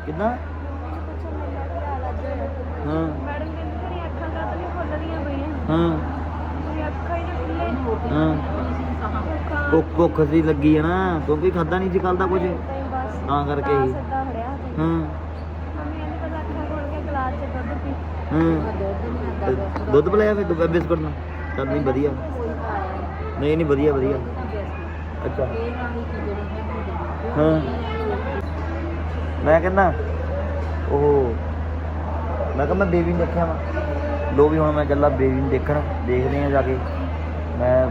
ਕਿੱਦਾਂ? ਹਾਂ ਮੈਡਮ ਕਹਿੰਦੀ ਤੇਰੀ ਅੱਖਾਂ ਕਾ ਨਹੀਂ ਖੁੱਲ ਰਹੀਆਂ ਪਈਆਂ ਹਾਂ। ਭੁੱਖ ਭੁੱਖ ਸੀ ਲੱਗੀ ਹੈ ਨਾ ਕਿਉਂਕਿ ਖਾਦਾ ਨਹੀਂ ਸੀ ਕੱਲ ਦਾ ਕੁਝ ਤਾਂ ਕਰਕੇ ਹੀ। ਕਹਿੰਦੀ ਦੁੱਧ ਹਾਂ। ਪਿਲਾਇਆ ਫਿਰ ਦੁੱਧ ਬਿਸਕੁਟ ਨਾਲ? ਚੱਲ ਨਹੀਂ ਵਧੀਆ। ਨਹੀਂ ਨਹੀਂ ਵਧੀਆ ਵਧੀਆ। ਅੱਛਾ। ਹਾਂ। ਮੈਂ ਕਹਿੰਦਾ ਉਹ ਮੈਂ ਕਿਹਾ ਮੈਂ ਬੇਬੀ ਨੂੰ ਦੇਖਿਆ ਵਾ। ਲੋ ਵੀ ਹੁਣ ਮੈਂ ਚੱਲਾ ਬੇਬੀ ਨੂੰ ਦੇਖਣ, ਦੇਖਦੇ ਆ ਜਾ ਕੇ। ਮੈਂ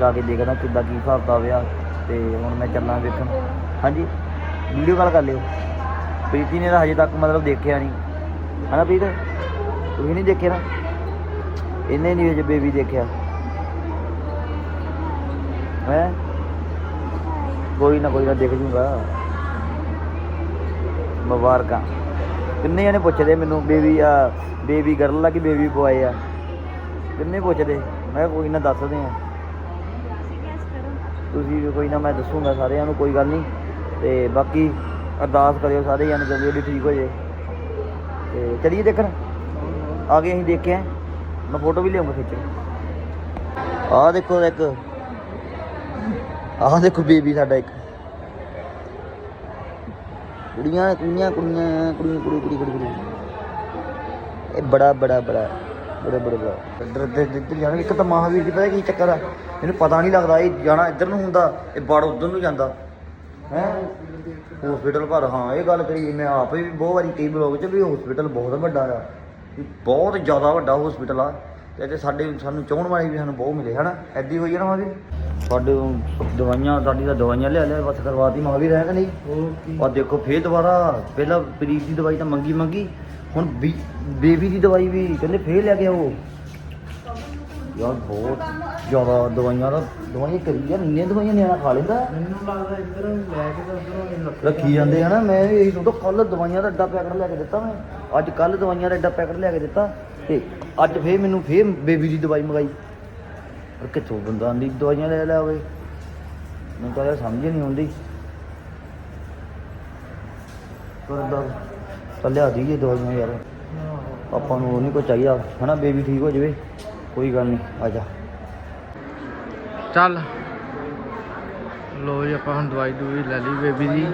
ਜਾ ਕੇ ਦੇਖਦਾ ਕਿੱਦਾਂ ਕੀ ਹਿਸਾਬ ਦਾ ਵਿਆ ਤੇ ਹੁਣ ਮੈਂ ਚੱਲਾਂ ਦੇਖਣ ਹਾਂਜੀ, ਵੀਡੀਓ ਕਾਲ ਕਰ ਲਿਓ। ਪ੍ਰੀਤੀ ਨੇ ਤਾਂ ਹਜੇ ਤੱਕ ਮਤਲਬ ਦੇਖਿਆ ਨਹੀਂ। ਹਨਾ ਪ੍ਰੀਤ? ਤੁਸੀਂ ਨਹੀਂ ਦੇਖਿਆ ਨਾ? ਇਹਨੇ ਨਹੀਂ ਹਜੇ ਬੇਬੀ ਦੇਖਿਆ। ਹੈ? ਕੋਈ ਨਾ ਕੋਈ ਨਾ ਦੇਖ ਜੂਗਾ। ਮੁਬਾਰਕਾਂ। ਕਿੰਨੇ ਜਣੇ ਪੁੱਛਦੇ ਮੈਨੂੰ, ਬੇਬੀ, ਆ, ਬੇਬੀ ਗਰਲ ਆ ਕਿ ਬੇਬੀ ਬੁਆਏ ਆ? ਕਿੰਨੇ ਪੁੱਛਦੇ? ਮੈਂ ਕਿਹਾ ਕੋਈ ਨਾ ਦੱਸਦੇ ਆ। ਤੁਸੀਂ ਵੀ ਕੋਈ ਨਾ ਮੈਂ ਦੱਸੂਗਾ ਸਾਰਿਆਂ ਨੂੰ, ਕੋਈ ਗੱਲ ਨਹੀਂ। ਤੇ ਬਾਕੀ ਅਰਦਾਸ ਕਰਿਓ ਸਾਰੇ ਜਣੇ ਜਲਦੀ ਜਲਦੀ ਠੀਕ ਹੋ ਜੇ। ਤੇ ਚਲੀਏ ਦੇਖਣ। ਆ ਗਏ ਅਸੀਂ ਦੇਖਿਆ ਮੈਂ ਫੋਟੋ ਵੀ ਲਿਆਉਂਗਾ ਖਿੱਚ ਆਹ ਦੇਖੋ ਇੱਕ। ਆਹ ਦੇਖੋ ਬੇਬੀ ਸਾਡਾ ਇੱਕ। ਕੁੜੀਆਂ ਕੁੜੀਆਂ ਕੁੜੀਆਂ ਕੁੜੀਆਂ ਕੁੜੀ ਕੁੜੀ ਕੁੜੀ ਕੁੜੀ ਇਹ ਬੜਾ ਬੜਾ ਬੜਾ ਬੜਾ ਬੜਾ ਬੜਾ। ਇੱਧਰ ਇੱਧਰ ਇੱਧਰ ਜਾਣਾ। ਇੱਕ ਤਾਂ ਮਹਾਵੀਰ ਜੀ, ਪਤਾ ਕੀ ਚੱਕਰ ਆ? ਇਹਨੂੰ ਪਤਾ ਨਹੀਂ ਲੱਗਦਾ ਇਹ ਜਾਣਾ ਇੱਧਰ ਨੂੰ ਹੁੰਦਾ, ਇਹ ਬੜ ਉੱਧਰ ਨੂੰ ਜਾਂਦਾ। ਹੈ? ਹਸਪੀਟਲ ਪਰ ਹਾਂ, ਇਹ ਗੱਲ ਕਰੀ। ਮੈਂ ਆਪੇ ਵੀ ਬਹੁਤ ਵਾਰੀ ਕਈ ਬਲੌਗ 'ਚ ਵੀ ਹਸਪੀਟਲ ਬਹੁਤ ਵੱਡਾ ਆ। ਬਹੁਤ ਜ਼ਿਆਦਾ ਵੱਡਾ ਹਸਪੀਟਲ ਆ। ਤੇ ਇੱਥੇ ਸਾਡੇ ਸਾਨੂੰ ਚਾਹਣ ਵਾਲੇ ਵੀ ਸਾਨੂੰ ਬਹੁਤ ਮਿਲੇ ਹਨਾ? ਐਦੀ ਹੋਈ ਆ ਨਾ ਮਹਾਵੀਰ ਸਾਡੇ ਉਹ ਦਵਾਈਆਂ ਸਾਡੀ ਤਾਂ ਦਵਾਈਆਂ ਲਿਆ ਲਿਆ ਬਸ ਕਰਵਾਤੀ ਮਹਾਵੀਰ ਹੈ ਕਿ ਨਹੀਂ? ਆ ਦੇਖੋ ਫੇਰ ਦੁਬਾਰਾ ਪਹਿਲਾਂ ਪ੍ਰੀਤ ਦੀ ਦਵਾਈ ਤਾਂ ਮੰਗੀ ਮੰਗੀ ਹੁਣ ਬੇਬੀ ਦੀ ਦਵਾਈ ਵੀ ਕਹਿੰਦੇ ਫੇਰ ਲੈ ਕੇ ਆਓ। ਯਾਰ ਬਹੁਤ ਜ਼ਿਆਦਾ ਦਵਾਈਆਂ ਦਾ ਦਵਾਈਆਂ ਕਰੀ ਯਾਰ ਇੰਨੀਆਂ ਦਵਾਈਆਂ ਨਿਆਣਾ ਖਾ ਲੈਂਦਾ। ਮੈਨੂੰ ਲੱਗਦਾ ਇੱਧਰ ਲੈ ਕੇ ਤਾਂ ਉਧਰੋਂ ਰੱਖੀ ਜਾਂਦੇ ਹਨਾ ਮੈਂ ਵੀ ਇਹੀ ਸੋਚਦਾ ਕੱਲ ਦਵਾਈਆਂ ਦਾ ਐਡਾ ਪੈਕਟ ਲੈ ਕੇ ਦਿੱਤਾ ਮੈਂ। ਅੱਜ ਕੱਲ ਦਵਾਈਆਂ ਦਾ ਐਡਾ ਪੈਕਟ ਲੈ ਕੇ ਦਿੱਤਾ। ਤੇ ਅੱਜ ਫੇਰ ਮੈਨੂੰ ਫੇਰ ਬੇਬੀ ਦੀ ਦਵਾਈ ਮੰਗਾਈ। ਪਰ ਕਿੱਥੋਂ ਬੰਦਾ ਦੀ ਦਵਾਈਆਂ ਲੈ ਲਿਆ ਹੋਵੇ ਮੈਨੂੰ ਤਾਂ ਇਹ ਸਮਝ ਨਹੀਂ ਆਉਂਦੀ। ਪਰ ਦਾ ਤਾਂ ਲਿਆ ਦੀਏ ਦਵਾਈਆਂ ਯਾਰ। ਆਪਾਂ ਨੂੰ ਉਹ ਨਹੀਂ ਕੋਈ ਚਾਹੀਦਾ। ਹਨਾ ਬੇਬੀ ਠੀਕ ਹੋ ਜਾਵੇ? ਕੋਈ ਗੱਲ ਨਹੀਂ ਆ ਜਾ। ਚੱਲ। ਲੋ ਜੀ, ਆਪਾਂ ਹੁਣ ਦਵਾਈ ਦੂਈ ਲੈ ਲਈ ਬੇਬੀ ਦੀ।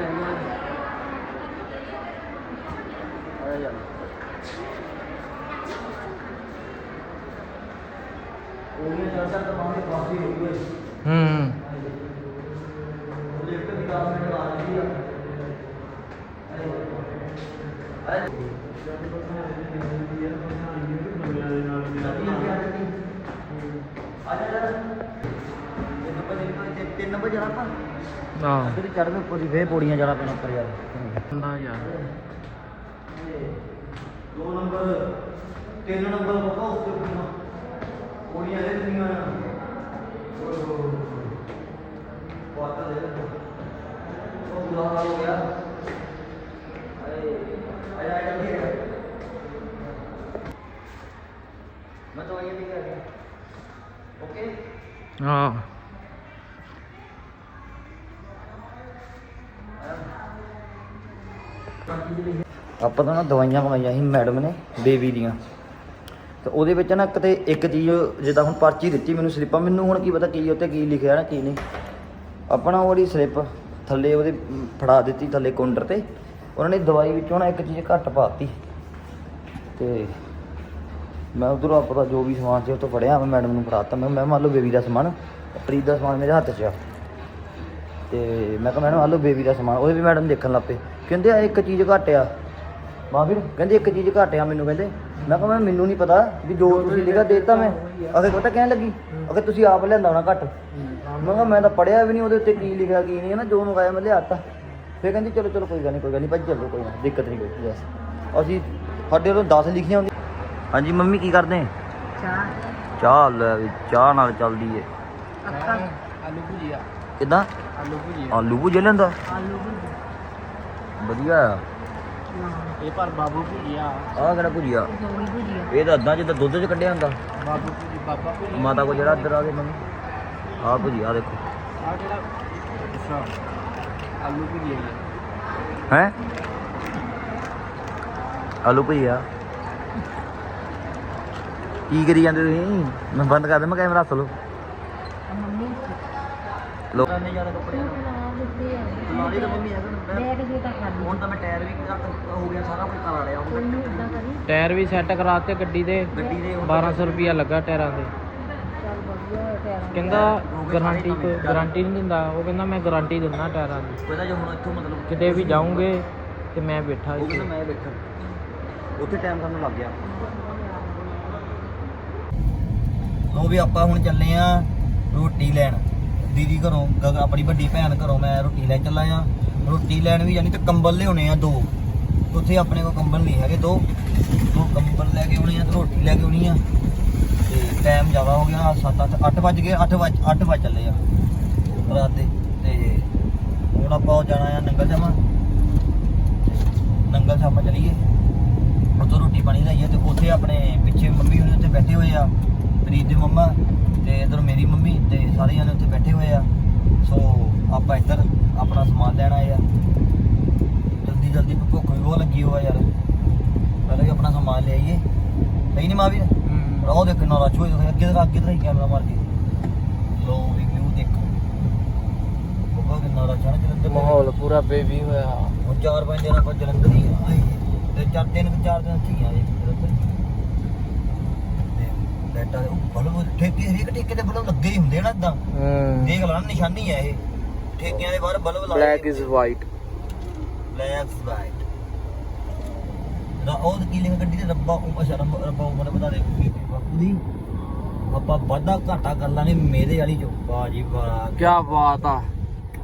ਹੂੰ ਤਿੰਨ ਵਜੇ ਜਾਣਾ ਆਪਾਂ। ਆਹ ਫਿਰ ਚੜ੍ਹਵੇਂ ਉੱਪਰ ਦੀ ਫੇਰ ਪੌੜੀਆਂ ਜਾਣਾ ਪੈਣਾ ਉੱਪਰ ਯਾਰ। ਹੁੰਦਾ ਯਾਰ ਦੋ ਨੰਬਰ। ਤਿੰਨ ਨੰਬਰ ਪਤਾ ਉੱਤੇ ਪੌੜੀਆਂ ਪੌੜੀਆਂ ਇਹ ਦੁਨੀਆਂ ਆ ਵਾਟਾ ਦੇ ਉਹ ਬੁਲਾ ਹਾਲ ਹੋ ਗਿਆ। ਆਏ ਆਇਆ ਆਇਆ ਠੀਕ ਹੈ ਮੈਂ ਤਾਂ ਇਹ ਵੀ ਕਰ ਰਿਹਾ ਓਕੇ? ਹਾਂ। ਆਪਾਂ ਤਾਂ ਨਾ ਦਵਾਈਆਂ ਮੰਗਾਈਆਂ ਸੀ ਮੈਡਮ ਨੇ ਬੇਬੀ ਦੀਆਂ। ਤੇ ਉਹਦੇ ਵਿੱਚ ਨਾ ਕਿਤੇ ਇੱਕ ਚੀਜ਼ ਜਿੱਦਾਂ ਹੁਣ ਪਰਚੀ ਦਿੱਤੀ ਮੈਨੂੰ ਸਲਿੱਪਾਂ ਮੈਨੂੰ ਹੁਣ ਕੀ ਪਤਾ ਕੀ ਉੱਤੇ ਕੀ ਲਿਖਿਆ ਨਾ, ਕੀ ਨਹੀਂ। ਆਪਣਾ ਉਹਦੀ ਸਲਿੱਪ ਥੱਲੇ ਉਹਦੇ ਫੜਾ ਦਿੱਤੀ, ਥੱਲੇ ਕਾਊਂਟਰ ਤੇ। ਉਹਨਾਂ ਨੇ ਦਵਾਈ ਵਿੱਚੋਂ ਨਾ ਇੱਕ ਚੀਜ਼ ਘੱਟ ਪਾਤੀ। ਤੇ ਮੈਂ ਉਧਰੋਂ ਆਪਣਾ ਜੋ ਵੀ ਸਮਾਨ ਸੀ ਉਹ ਤੋਂ ਫੜਿਆ, ਮੈਂ ਮੈਡਮ ਨੂੰ ਫੜਾਤਾ। ਮੈਂ ਮੈਂ ਮੰਨ ਲਓ ਬੇਬੀ ਦਾ ਸਮਾਨ, ਪ੍ਰੀਤ ਦਾ ਸਮਾਨ ਮੇਰੇ ਹੱਥ 'ਚ ਆ। ਤੇ ਮੈਂ ਕਿਹਾ, ਮੈਡਮ, ਆਹ ਬੇਬੀ ਦਾ ਸਮਾਨ। ਉਹਦੇ ਵੀ ਮੈਡਮ ਦੇਖਣ ਲੱਗ ਪਏ। ਕਹਿੰਦੇ ਆ ਇੱਕ ਚੀਜ਼ ਘੱਟ ਆ। ਮਾਂ ਵੀਰ, ਕਹਿੰਦੇ, ਇੱਕ ਚੀਜ਼ ਘੱਟ ਆ ਮੈਨੂੰ। ਕਹਿੰਦੇ ਮੈਂ ਕਿਹਾ ਮੈਂ ਮੈਨੂੰ ਨਹੀਂ ਪਤਾ ਵੀ ਜੋ ਤੁਸੀਂ ਲਿਖਿਆ ਦੇਤਾ ਮੈਂ। ਅਗੇ ਪਤਾ ਕਹਿਣ ਲੱਗੀ ਅਗੇ ਤੁਸੀਂ ਆਪ ਲਿਆਂਦਾ ਹੋਣਾ ਘੱਟ। ਮੈਂ ਕਿਹਾ ਮੈਂ ਤਾਂ ਪੜਿਆ ਵੀ ਨਹੀਂ ਉਹਦੇ ਉੱਤੇ ਕੀ ਲਿਖਿਆ ਕੀ ਨਹੀਂ। ਹੈ ਨਾ ਜੋ ਮੰਗਾਇਆ ਮੈਂ ਲਿਆਤਾ ਫਿਰ ਕਹਿੰਦੀ ਚਲੋ ਚਲੋ ਕੋਈ ਗੱਲ ਨਹੀਂ ਕੋਈ ਗੱਲ ਨਹੀਂ ਭਾਜੀ ਚੱਲੋ ਕੋਈ ਨਾ ਦਿੱਕਤ ਨਹੀਂ ਕੋਈ ਬਸ। ਅਸੀਂ ਸਾਡੇ ਵੱਲੋਂ 10 ਲਿਖੀਆਂ ਹੁੰਦੀਆਂ। ਹਾਂਜੀ ਮੰਮੀ ਕੀ ਕਰਦੇ? ਚਾਹ। ਚਾਹ ਲੈ ਵੀ ਚਾਹ ਨਾਲ ਚੱਲਦੀ ਏ। ਅੱਖਾਂ। ਆਲੂ ਭੁਜੀਆ। ਕਿਦਾਂ? ਆਲੂ ਭੁਜੀਆ। ਆਲੂ ਭੁਜੇ ਲੈਂਦਾ ਆਲੂ ਭੁਜੀ ਵਧੀਆ ਆ। ਇਹ ਪਰ ਬਾਬੂ ਭੁਜੀਆ। ਆਹ ਕਿਹੜਾ ਭੁਜੀਆ? ਗੋਲੀ ਭੁਜੀ ਇਹ ਤਾਂ ਅੱਧਾ ਜਿੱਦਾਂ ਦੁੱਧ 'ਚ ਕੱਢਿਆ ਹੁੰਦਾ। ਬਾਬੂ ਭੁਜੀ ਬਾਬਾ ਭੁਜੀਆ ਮਾਤਾ ਕੋ ਜਿਹੜਾ ਇੱਧਰ ਆ ਦੇ ਮੰਮੀ। ਆਹ ਭੁਜੀਆ ਦੇਖੋ। ਆ ਜਿਹੜਾ ਅੱਛਾ ਆਲੂ ਭੁਜੀਆ ਹੈ ਆਲੂ ਭੁਜੀਆ। ਕੀ ਕਰੀ ਜਾਂਦੇ ਤੁਸੀਂ? ਮੈਂ ਬੰਦ ਕਰ ਦੇ ਮੈਂ ਕੈਮਰਾ ਮੰਮੀ। ਲੋ ਨੇ ਜ਼ਿਆਦਾ ਕੱਪੜੇ ਆ ਲਾੜੀ ਤਾਂ ਮੰਮੀ ਹੈਗਾ ਬੈਗ ਜੇ ਤਾਂ ਖਾਲੀ। ਹੁਣ ਤਾਂ ਮੈਂ ਟਾਇਰ ਵੀ ਹੋ ਗਿਆ ਸਾਰਾ ਕੁਝ ਕਰਾ ਲਿਆ ਕੋਈ ਨਹੀਂ ਇਦਾਂ ਕਰੀ ਟਾਇਰ ਵੀ ਸੈੱਟ ਕਰਾਤੇ ਗੱਡੀ ਦੇ। ਗੱਡੀ ਦੇ 1200 ਰੁਪਿਆ ਲੱਗਾ ਟਾਇਰਾਂ ਦੇ। ਚੱਲ ਵਧੀਆ ਹੋਇਆ ਟਾਇਰਾਂ ਕਹਿੰਦਾ ਗਾਰੰਟੀ ਕੋਈ ਗਾਰੰਟੀ ਨਹੀਂ ਦਿੰਦਾ। ਉਹ ਕਹਿੰਦਾ ਮੈਂ ਗਾਰੰਟੀ ਦਿੰਦਾ ਟਾਇਰਾਂ ਦੀ। ਕਹਿੰਦਾ ਜੇ ਹੁਣ ਇੱਥੋਂ ਮਤਲਬ ਕਿਤੇ ਵੀ ਜਾਉਂਗੇ ਤੇ ਮੈਂ ਬੈਠਾ ਉਹ ਇੱਥੇ। ਕਹਿੰਦਾ ਮੈਂ ਬੈਠਾ। ਉੱਥੇ ਟਾਈਮ ਸਾਨੂੰ ਲੱਗ ਗਿਆ। ਲੋ ਵੀ ਆਪਾਂ ਹੁਣ ਚੱਲੇ ਆ ਰੋਟੀ ਲੈਣ। ਦੀਦੀ ਘਰੋਂ ਗਗ- ਆਪਣੀ ਵੱਡੀ ਭੈਣ ਘਰੋਂ ਮੈਂ ਰੋਟੀ ਲੈ ਚੱਲਾ ਆ। ਰੋਟੀ ਲੈਣ ਵੀ ਯਾਨੀ ਕਿ ਕੰਬਲ ਲਿਆਉਣੇ ਆ ਦੋ। ਉੱਥੇ ਆਪਣੇ ਕੋਲ ਕੰਬਲ ਨਹੀਂ ਹੈਗੇ ਦੋ। ਦੋ ਕੰਬਲ ਲੈ ਕੇ ਆਉਣੇ ਆ ਤੇ ਰੋਟੀ ਲੈ ਕੇ ਆਉਣੀ ਆ। ਤੇ ਟਾਈਮ ਜ਼ਿਆਦਾ ਹੋ ਗਿਆ 7 8 8 ਵੱਜ ਗਏ 8 ਵੱਜ 8 ਵੱਜ ਚੱਲੇ ਆ। ਰਾਤ ਦੇ, ਤੇ ਹੁਣ ਆਪਾਂ ਉਹ ਜਾਣਾ ਆ ਨੰਗਲ ਸ਼ਾਮਾ। ਨੰਗਲ ਸ਼ਾਮਾ ਚਲੀਏ। ਉੱਥੋਂ ਰੋਟੀ ਪਾਣੀ ਲਈਏ ਤੇ ਉੱਥੇ ਆਪਣੇ ਪਿੱਛੇ ਮੰਮੀ ਹੋਣੀ ਉੱਥੇ ਬੈਠੇ ਹੋਏ ਆ। ਪ੍ਰੀਤ ਦੀ ਮੰਮਾ ਤੇ ਇਧਰ ਮੇਰੀ ਮੰਮੀ ਤੇ ਸਾਰੇ ਜਣੇ ਉੱਥੇ ਬੈਠੇ ਹੋਏ ਆ। ਸੋ ਆਪਾਂ ਇੱਧਰ ਆਪਣਾ ਸਮਾਨ ਲੈਣ ਆਏ ਆ। ਜਲਦੀ ਜਲਦੀ ਭੁੱਖ ਵੀ ਬਹੁਤ ਲੱਗੀ ਹੋਆ ਯਾਰ। ਪਹਿਲਾਂ ਵੀ ਆਪਣਾ ਸਮਾਨ ਲੈ ਆਈਏ। ਸਹੀ ਨਹੀਂ ਮਾਂ ਵੀ ਉਹ ਦੇਖ ਕਿੰਨਾ ਰਸ਼ ਹੋਇਆ। ਅੱਗੇ ਦਾ ਅੱਗੇ ਦਾ ਹੀ ਕੈਮਰਾ ਮਾਰ ਕੇ। ਲੋ ਵੀ ਵਿਊ ਦੇਖੋ। ਬਹੁਤ ਕਿੰਨਾ ਆ ਨਾ ਜਲੰਧਰ। ਮਾਹੌਲ ਪੂਰਾ ਬੇਬੀ ਹੋਇਆ। ਹੁਣ ਚਾਰ ਪੰਜ ਦਿਨ ਆਪਾਂ ਜਲੰਧਰ ਹੀ ਆਏ। ਤੇ ਚਾਰ ਦਿਨ ਚਾਰ ਦਿਨ ਇੱਥੇ ਹੀ ਆ ਜੀ ਤੇ ਬੈਟਾ ਉਹ ਬਲਬ ਠੇਕੇ ਹਰੇਕ ਠੇਕੇ ਤੇ ਬਲਬ ਲੱਗੇ ਹੀ ਹੁੰਦੇ ਨਾ ਇਦਾਂ ਹੂੰ। ਦੇਖ ਲਾ ਨਾ ਨਿਸ਼ਾਨੀ ਆ ਇਹ। ਠੇਕਿਆਂ ਦੇ ਬਾਹਰ ਬਲਬ ਲਾਏ black is white black white ਰਾ ਉਹ ਕੀ ਲਿਖ ਗੱਡੀ ਤੇ? ਰੱਬਾ ਉਹ ਅੱਛਾ ਰੱਬਾ ਰੱਬਾ ਉਮਰ ਬਤਾ ਦੇ। ਬਾਪੂ ਦੀ। ਆਪਾਂ ਵਾਧਾ ਘਾਟਾ ਕਰ ਲਾਂਗੇ ਮੇਰੇ ਵਾਲੀ ਚੋਂ। ਬਾਜੀ ਬਾ ਕੀ ਬਾਤ ਆ।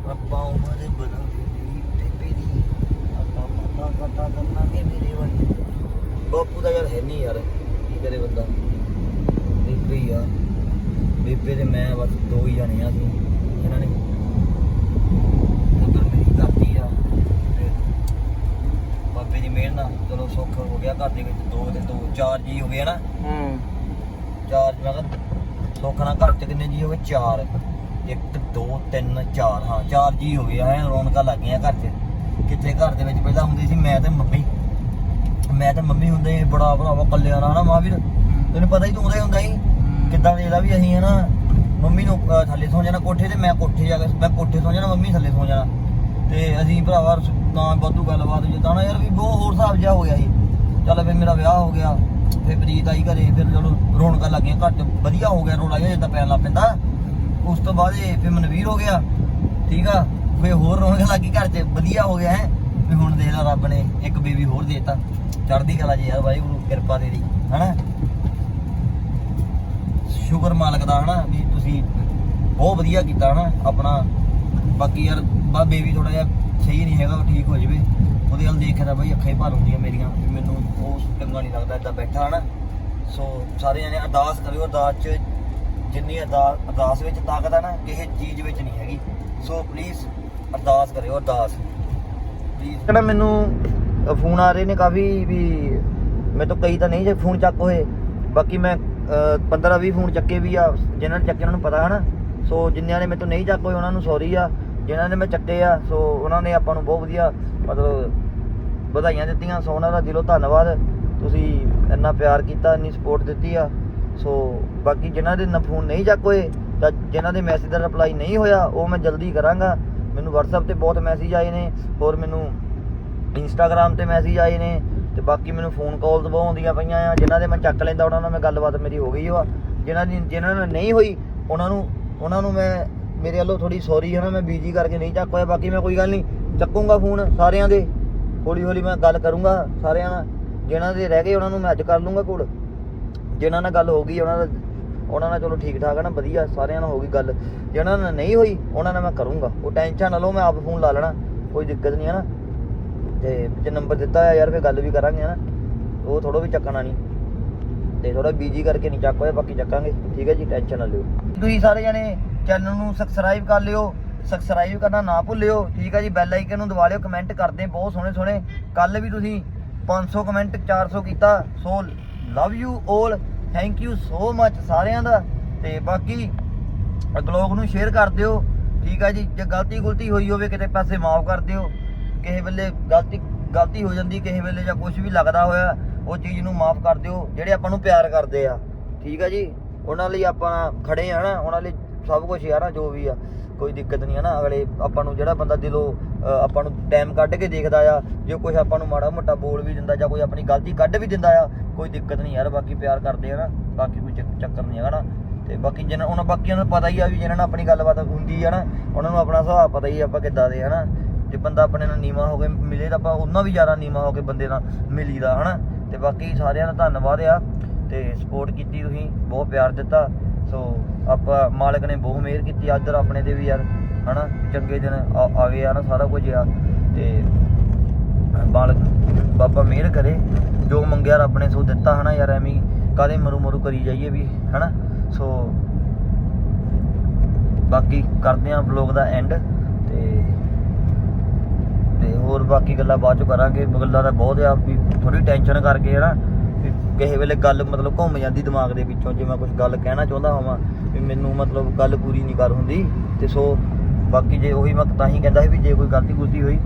ਰੱਬਾ ਉਮਰ ਬਣਾ ਦੇ ਟੇਪੇ ਦੀ। ਆਪਾਂ ਵਾਧਾ ਘਾਟਾ ਕਰ ਲਾਂਗੇ ਮੇਰੇ ਵਾਲੀ ਬਾਪੂ ਦਾ ਯਾਰ ਹੈ ਨਹੀਂ ਯਾਰ। ਕੀ ਕਰੇ ਬੰਦਾ? ਬੇਬੇ ਹੀ ਆ। ਬੇਬੇ ਤੇ ਮੈਂ ਬਸ ਦੋ ਹੀ ਜਾਣੇ ਆ ਅਸੀਂ ਇਹਨਾਂ ਨੇ। ਉਧਰ ਮੇਰੀ ਦਾਦੀ ਆ ਤੇ ਬਾਬੇ ਦੀ ਮਿਹਰ ਨਾਲ ਚਲੋ ਸੁੱਖ ਹੋ ਗਿਆ ਘਰ ਦੇ ਵਿੱਚ ਦੋ ਤੇ ਦੋ ਚਾਰ ਜੀ ਹੋ ਗਏ ਨਾ ਹੂੰ। ਚਾਰ ਮੈਂ ਕਿਹਾ ਸੁੱਖ ਨਾਲ ਘਰ ਚ ਕਿੰਨੇ ਜੀ ਹੋ ਗਏ? ਚਾਰ। 1 2 3 4 ਹਾਂ ਚਾਰ ਜੀ ਹੋ ਗਏ ਐ ਰੌਣਕਾਂ ਲੱਗ ਗਈਆਂ ਘਰ ਚ। ਕਿੱਥੇ ਘਰ ਦੇ ਵਿੱਚ ਪਹਿਲਾਂ ਹੁੰਦੀ ਸੀ ਮੈਂ ਤੇ ਮੰਮੀ। ਮੈਂ ਤੇ ਮੰਮੀ ਹੁੰਦੇ ਬੜਾ ਭਰਾਵਾ ਕੱਲਿਆਂ ਨਾਲ ਨਾ ਮਹਾਵੀਰ। ਤੈਨੂੰ ਪਤਾ ਹੀ ਤੂੰ ਉਹਦੇ ਹੁੰਦਾ ਸੀ। ਕਿੱਦਾਂ ਵੇਲਾ ਵੀ ਅਸੀਂ ਹੈ ਮੰਮੀ ਨੂੰ ਅਹ, ਥੱਲੇ ਸੌਂ ਜਾਣਾ ਕੋਠੇ ਤੇ ਮੈਂ ਕੋਠੇ ਜਾ ਕੇ ਮੈਂ ਕੋਠੇ ਸੌਂ ਜਾਣਾ ਮੰਮੀ ਥੱਲੇ ਸੌਂ ਜਾਣਾ। ਤੇ ਅਸੀਂ ਭਰਾਵਾ ਰਸ- ਤਾਂ ਵਾਧੂ ਗੱਲਬਾਤ ਜਿੱਦਾਂ ਨਾ ਯਾਰ ਵੀ ਬਹੁਤ ਹੋਰ ਹਿਸਾਬ ਜਿਹਾ ਹੋ ਗਿਆ ਸੀ। ਚੱਲ ਫਿਰ ਮੇਰਾ ਵਿਆਹ ਹੋ ਗਿਆ ਫਿਰ ਪ੍ਰੀਤ ਆਈ ਘਰੇ ਫਿਰ ਚਲੋ ਰੌਣਕਾਂ ਲੱਗੀਆਂ ਘਰ ਚ ਵਧੀਆ ਹੋ ਗਿਆ ਰੌਲਾ ਜਿਹਾ ਜਿੱਦਾਂ ਪੈਣ ਲੱਗ ਪੈਂਦਾ। ਉਸ ਤੋਂ ਬਾਅਦ ਇਹ ਫਿਰ ਮਨਵੀਰ ਹੋ ਗਿਆ ਠੀਕ ਆ? ਫਿਰ ਹੋਰ ਰੌਣਕਾਂ ਲੱਗੀ ਘਰ ਚ ਵਧੀਆ ਹੋ ਗਿਆ ਹੈ। ਵੀ ਹੁਣ ਦੇਖ ਲਾ ਰੱਬ ਨੇ ਇੱਕ ਬੇਬੀ ਹੋਰ ਦੇਤਾ। ਚੜ੍ਹਦੀ ਕਲਾ ਜੀ ਯਾਰ ਵਾਹਿਗੁਰੂ ਕਿਰਪਾ ਤੇਰੀ ਹਨਾ? ਸ਼ੁਕਰ ਮਾਲਕ ਦਾ, ਹਨਾ, ਵੀ ਤੁਸੀਂ ਬਹੁਤ ਵਧੀਆ ਕੀਤਾ, ਹਨਾ, ਆਪਣਾ। ਬਾਕੀ ਯਾਰ ਬਾ ਬੇਬੀ ਥੋੜਾ ਜਿਹਾ ਸਹੀ ਨਹੀਂ ਹੈਗਾ, ਉਹ ਠੀਕ ਹੋ ਜਾਵੇ। ਉਹਦੇ ਵੱਲ ਦੇਖ ਕੇ ਤਾਂ ਅੱਖਾਂ ਹੀ ਭਰ ਹੁੰਦੀਆਂ ਮੇਰੀਆਂ, ਵੀ ਮੈਨੂੰ ਉਹ ਚੰਗਾ ਨਹੀਂ ਲੱਗਦਾ ਏਦਾਂ ਬੈਠਾ, ਹਨਾ। ਸੋ ਸਾਰੇ ਜਣੇ ਅਰਦਾਸ ਕਰਿਓ, ਅਰਦਾਸ 'ਚ ਜਿੰਨੀ ਅਰਦਾਸ ਅਰਦਾਸ ਵਿੱਚ ਤਾਕਤ ਹੈ ਨਾ ਕਿਸੇ ਚੀਜ਼ ਵਿੱਚ ਨਹੀਂ ਹੈਗੀ। ਸੋ ਪਲੀਜ਼ ਅਰਦਾਸ ਕਰਿਓ, ਅਰਦਾਸ। ਪਲੀਜ਼ ਕਿਹੜਾ ਮੈਨੂੰ ਫੋਨ ਆ ਰਹੇ ਨੇ ਕਾਫੀ ਵੀ ਮੇਰੇ ਤੋਂ ਕਈ ਤਾਂ ਨਹੀਂ ਜੇ ਫੋਨ ਚੱਕ ਹੋਏ। ਬਾਕੀ ਮੈਂ 15 20 ਫੋਨ ਚੱਕੇ ਵੀ ਆ, ਜਿਨ੍ਹਾਂ ਨੇ ਚੱਕੇ ਉਹਨਾਂ ਨੂੰ ਪਤਾ ਹਨਾ। ਸੋ ਜਿੰਨਿਆਂ ਨੇ ਮੇਰੇ ਤੋਂ ਨਹੀਂ ਚੱਕ ਹੋਏ, ਉਹਨਾਂ ਨੂੰ ਸੌਰੀ ਆ। ਜਿਨ੍ਹਾਂ ਨੇ ਮੈਂ ਚੱਕੇ ਆ, ਸੋ ਉਹਨਾਂ ਨੇ ਆਪਾਂ ਨੂੰ ਬਹੁਤ ਵਧੀਆ ਮਤਲਬ ਵਧਾਈਆਂ ਦਿੱਤੀਆਂ। ਸੋ ਉਹਨਾਂ ਦਾ ਦਿਲੋਂ ਧੰਨਵਾਦ। ਤੁਸੀਂ ਇੰਨਾ ਪਿਆਰ ਕੀਤਾ, ਇੰਨੀ ਸਪੋਰਟ ਦਿੱਤੀ ਆ। ਸੋ ਬਾਕੀ ਜਿਨ੍ਹਾਂ ਦੇ ਫੋਨ ਨਹੀਂ ਚੱਕ ਹੋਏ ਤਾਂ ਜਿਨ੍ਹਾਂ ਦੇ ਮੈਸੇਜ ਦਾ ਰਿਪਲਾਈ ਨਹੀਂ ਹੋਇਆ, ਉਹ ਮੈਂ ਜਲਦੀ ਕਰਾਂਗਾ। ਮੈਨੂੰ WhatsApp ਤੇ ਬਹੁਤ ਮੈਸੇਜ ਆਏ ਨੇ। ਹੋਰ ਮੈਨੂੰ ਇੰਸਟਾਗ੍ਰam ਤੇ ਮੈਸੇਜ ਆਏ ਨੇ। ਤੇ ਬਾਕੀ ਮੈਨੂੰ ਫੋਨ ਕਾਲਸ ਬਹੁਤ ਆਉਂਦੀਆਂ ਪਈਆਂ ਆ, ਜਿਨ੍ਹਾਂ ਦੇ ਮੈਂ ਚੱਕ ਲੈਂਦਾ, ਉਹਨਾਂ ਨਾਲ ਮੈਂ ਗੱਲਬਾਤ ਮੇਰੀ ਹੋ ਗਈ ਵਾ ਜਿਨ੍ਹਾਂ ਦੀ ਜਿਨ੍ਹਾਂ ਨਾਲ ਨਹੀਂ ਹੋਈ, ਉਹਨਾਂ ਨੂੰ ਉਹਨਾਂ ਨੂੰ ਮੈਂ ਮੇਰੇ ਵੱਲੋਂ ਥੋੜੀ ਸੌਰੀ ਹੈ ਨਾ, ਮੈਂ ਬੀਜੀ ਕਰਕੇ ਨਹੀਂ ਚੱਕ ਹੋਇਆ, ਬਾਕੀ ਮੈਂ ਕੋਈ ਗੱਲ ਨਹੀਂ, ਚੱਕੂੰਗਾ ਫੋਨ ਸਾਰਿਆਂ ਦੇ। ਹੌਲੀ ਹੌਲੀ ਮੈਂ ਗੱਲ ਕਰੂੰਗਾ ਸਾਰਿਆਂ ਨਾਲ। ਜਿਨ੍ਹਾਂ ਦੇ ਰਹਿ ਗਏ, ਉਹਨਾਂ ਨੂੰ ਮੈਂ ਅੱਜ ਕਰ ਲੂੰਗਾ ਕੋਲ। ਜਿਨ੍ਹਾਂ ਨਾਲ ਗੱਲ ਹੋ ਗਈ, ਉਹਨਾਂ ਦਾ ਉਹਨਾਂ ਨਾਲ ਚਲੋ ਠੀਕ ਠਾਕ ਹੈ ਨਾ, ਵਧੀਆ, ਸਾਰਿਆਂ ਨਾਲ ਹੋ ਗਈ ਗੱਲ। ਜਿਨ੍ਹਾਂ ਨਾਲ ਨਹੀਂ ਹੋਈ, ਉਹਨਾਂ ਨਾਲ ਮੈਂ ਕਰੂੰਗਾ। ਉਹ ਟੈਨਸ਼ਨ ਨਾ ਲਓ, ਮੈਂ ਆਪ ਫੋਨ ਲਾ ਲੈਣਾ, ਕੋਈ ਦਿੱਕਤ ਨਹੀਂ ਹੈ ਨਾ। ਤੇ ਜੇ ਨੰਬਰ ਦਿੱਤਾ ਹੋਇਆ ਯਾਰ ਫੇ ਗੱਲ ਵੀ ਕਰਾਂਗੇ ਨਾ ਉਹ ਥੋੜਾ ਵੀ ਚੱਕਣਾ ਨਹੀਂ। ਤੇ ਥੋੜਾ ਬੀਜੀ ਕਰਕੇ ਨਹੀਂ ਚੱਕ ਹੋਇਆ, ਬਾਕੀ ਚੱਕਾਂਗੇ। ਠੀਕ ਹੈ ਜੀ ਟੈਨਸ਼ਨ ਨਾ ਲਿਓ। ਤੁਸੀਂ ਸਾਰੇ ਜਣੇ ਚੈਨਲ ਨੂੰ ਸਬਸਕ੍ਰਾਈਬ ਕਰ ਲਿਓ ਸਬਸਕ੍ਰਾਈਬ ਕਰਨਾ ਨਾ ਭੁੱਲਿਓ। ਠੀਕ ਹੈ ਜੀ ਬੈਲ ਆਈਕਨ ਨੂੰ ਦਬਾ ਲਿਓ ਕਮੈਂਟ ਕਰਦੇ, ਬਹੁਤ ਸੋਹਣੇ ਸੋਹਣੇ। ਕੱਲ ਵੀ ਤੁਸੀਂ 500 ਕਮੈਂਟ 400 ਕੀਤਾ। So love you 올 thank you so much ਸਾਰਿਆਂ ਦਾ। ਤੇ ਬਾਕੀ ਬਲੌਗ ਨੂੰ ਸ਼ੇਅਰ ਕਰ ਦਿਓ। ਠੀਕ ਹੈ ਜੀ, ਜੇ ਗਲਤੀ ਗੁਲਤੀ ਹੋਈ ਹੋਵੇ, ਕਿਤੇ ਪੈਸੇ ਮਾਫ ਕਰ ਦਿਓ। ਕਿਸੇ ਵੇਲੇ ਗਲਤੀ ਗਲਤੀ ਹੋ ਜਾਂਦੀ, ਕਿਸੇ ਵੇਲੇ ਜਾਂ ਕੁਝ ਵੀ ਲੱਗਦਾ ਹੋਇਆ, ਉਹ ਚੀਜ਼ ਨੂੰ ਮਾਫ ਕਰ ਦਿਓ, ਜਿਹੜੇ ਆਪਾਂ ਨੂੰ ਪਿਆਰ ਕਰਦੇ ਆ। ਠੀਕ ਹੈ ਜੀ? ਉਹਨਾਂ ਲਈ ਆਪਾਂ ਖੜੇ ਆ ਨਾ ਉਹਨਾਂ ਲਈ ਸਭ ਕੁਝ ਆ, ਜੋ ਵੀ ਆ, ਕੋਈ ਦਿੱਕਤ ਨਹੀਂ ਆ ਨਾ। ਅਗਲੇ ਆਪਾਂ ਨੂੰ ਜਿਹੜਾ ਬੰਦਾ ਦਿਲੋਂ ਆਪਾਂ ਨੂੰ ਟਾਈਮ ਕੱਢ ਕੇ ਦੇਖਦਾ ਆ, ਜੇ ਕੁਝ ਆਪਾਂ ਨੂੰ ਮਾੜਾ ਮੋਟਾ ਬੋਲ ਵੀ ਦਿੰਦਾ ਜਾਂ ਕੋਈ ਆਪਣੀ ਗਲਤੀ ਕੱਢ ਵੀ ਦਿੰਦਾ ਆ, ਕੋਈ ਦਿੱਕਤ ਨਹੀਂ ਯਾਰ, ਬਾਕੀ ਪਿਆਰ ਕਰਦੇ ਆ ਨਾ, ਬਾਕੀ ਕੋਈ ਚੱਕ- ਚੱਕਰ ਨਹੀਂ ਹੈਗਾ ਨਾ। ਤੇ ਬਾਕੀ ਜਿਹਨਾਂ, ਉਹਨਾਂ, ਬਾਕੀਆਂ ਨੂੰ ਪਤਾ ਹੀ ਆ ਵੀ ਜਿਹਨਾਂ ਨਾਲ ਆਪਣੀ ਗੱਲਬਾਤ ਹੁੰਦੀ ਆ ਨਾ, ਉਹਨਾਂ ਨੂੰ ਆਪਣਾ ਸੁਭਾਅ ਪਤਾ ਹੀ ਆ ਆਪਾਂ ਕਿੱਦਾਂ ਦੇ ਹਨਾ ਜੇ ਬੰਦਾ ਆਪਣੇ ਨਾਲ ਨੀਵਾ ਹੋ ਕੇ ਮਿਲੇ ਤਾਂ ਆਪਾਂ ਉਹਨਾਂ ਵੀ ਜ਼ਿਆਦਾ ਨੀਵਾ ਹੋ ਕੇ ਬੰਦੇ ਨਾਲ ਮਿਲੀਦਾ, ਹਨਾ? ਤੇ ਬਾਕੀ ਸਾਰਿਆਂ ਦਾ ਧੰਨਵਾਦ ਆ ਤੇ ਸਪੋਰਟ ਕੀਤੀ ਤੁਸੀਂ, ਬਹੁਤ ਪਿਆਰ ਦਿੱਤਾ। ਸੋ ਆਪਾਂ ਮਾਲਕ ਨੇ ਬਹੁਤ ਮਿਹਰ ਕੀਤੀ ਇੱਧਰ ਆਪਣੇ ਤੇ ਵੀ ਯਾਰ, ਹਨਾ? ਚੰਗੇ ਦਿਨ ਆ ਆ ਗਏ ਆ ਨਾ ਸਾਰਾ ਕੁਝ ਆ। ਤੇ ਬਾਲਕ ਬਾਬਾ ਮਿਹਰ ਕਰੇ, ਜੋ ਮੰਗਿਆ ਰੱਬ ਨੇ ਸੋ ਦਿੱਤਾ, ਹਨਾ ਯਾਰ? ਐਵੇਂ ਹੀ ਕਾਦੇ ਮਰੂ ਮਰੂ ਕਰੀ ਜਾਈਏ ਵੀ, ਹਨਾ? ਸੋ ਬਾਕੀ ਕਰਦੇ ਆਂ ਵਲੌਗ ਦਾ ਐਂਡ ਹੋਰ ਬਾਕੀ ਗੱਲਾਂ ਬਾਅਦ ਚ ਕਰਾਂਗੇ। ਗੱਲਾਂ ਤਾਂ ਬਹੁਤ ਆ ਵੀ ਥੋੜੀ ਟੈਨਸ਼ਨ ਕਰਕੇ ਹਨਾ, ਵੀ ਕਿਸੇ ਵੇਲੇ ਗੱਲ ਮਤਲਬ ਘੁੰਮ ਜਾਂਦੀ ਦਿਮਾਗ ਦੇ ਵਿੱਚੋਂ, ਜੇ ਮੈਂ ਕੁਝ ਗੱਲ ਕਹਿਣਾ ਚਾਹੁੰਦਾ ਹੋਵਾਂ, ਵੀ ਮੈਨੂੰ ਮਤਲਬ ਗੱਲ ਪੂਰੀ ਨਹੀਂ ਕਰ ਹੁੰਦੀ। ਤੇ ਸੋ ਬਾਕੀ ਜੇ ਉਹੀ ਮੈਂ ਤਾਂ ਹੀ ਕਹਿੰਦਾ ਸੀ ਵੀ ਜੇ ਕੋਈ ਗਲਤੀ ਗੁਲਤੀ ਹੋਈ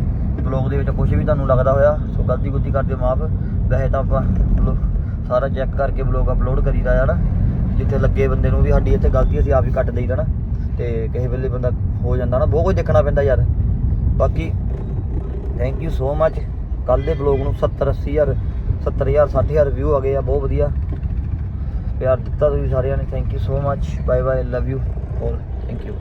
ਬਲੌਗ ਦੇ ਵਿੱਚ ਕੁਝ ਵੀ ਤੁਹਾਨੂੰ ਲੱਗਦਾ ਹੋਇਆ, ਸੋ ਗਲਤੀ ਗੁਲਤੀ ਕਰ ਦਿਓ ਮਾਫ। ਵੈਸੇ ਤਾਂ ਆਪਾਂ ਸਾਰਾ ਚੈੱਕ ਕਰਕੇ ਬਲੌਗ ਅਪਲੋਡ ਕਰੀਦਾ ਯਾਰ ਜਿੱਥੇ ਲੱਗੇ ਬੰਦੇ ਨੂੰ ਵੀ ਸਾਡੀ ਇੱਥੇ ਗਲਤੀ ਅਸੀਂ ਆਪ ਹੀ ਕੱਟ ਦੇਈਦਾ ਨਾ। ਤੇ ਕਿਸੇ ਵੇਲੇ ਬੰਦਾ ਹੋ ਜਾਂਦਾ ਨਾ, ਬਹੁਤ ਕੁਝ ਦੇਖਣਾ ਪੈਂਦਾ ਯਾਰ। ਬਾਕੀ ਥੈਂਕ ਯੂ ਸੋ ਮੱਚ ਕੱਲ ਦੇ ਬਲੌਗ ਨੂੰ 70 80 ਹਜ਼ਾਰ 70 ਹਜ਼ਾਰ 60 ਹਜ਼ਾਰ ਵਿਊ ਆ ਗਏ ਆ, ਬਹੁਤ ਵਧੀਆ। ਪਿਆਰ ਦਿੱਤਾ ਤੁਸੀਂ ਸਾਰਿਆਂ ਨੇ। Thank you so much bye bye love you all thank you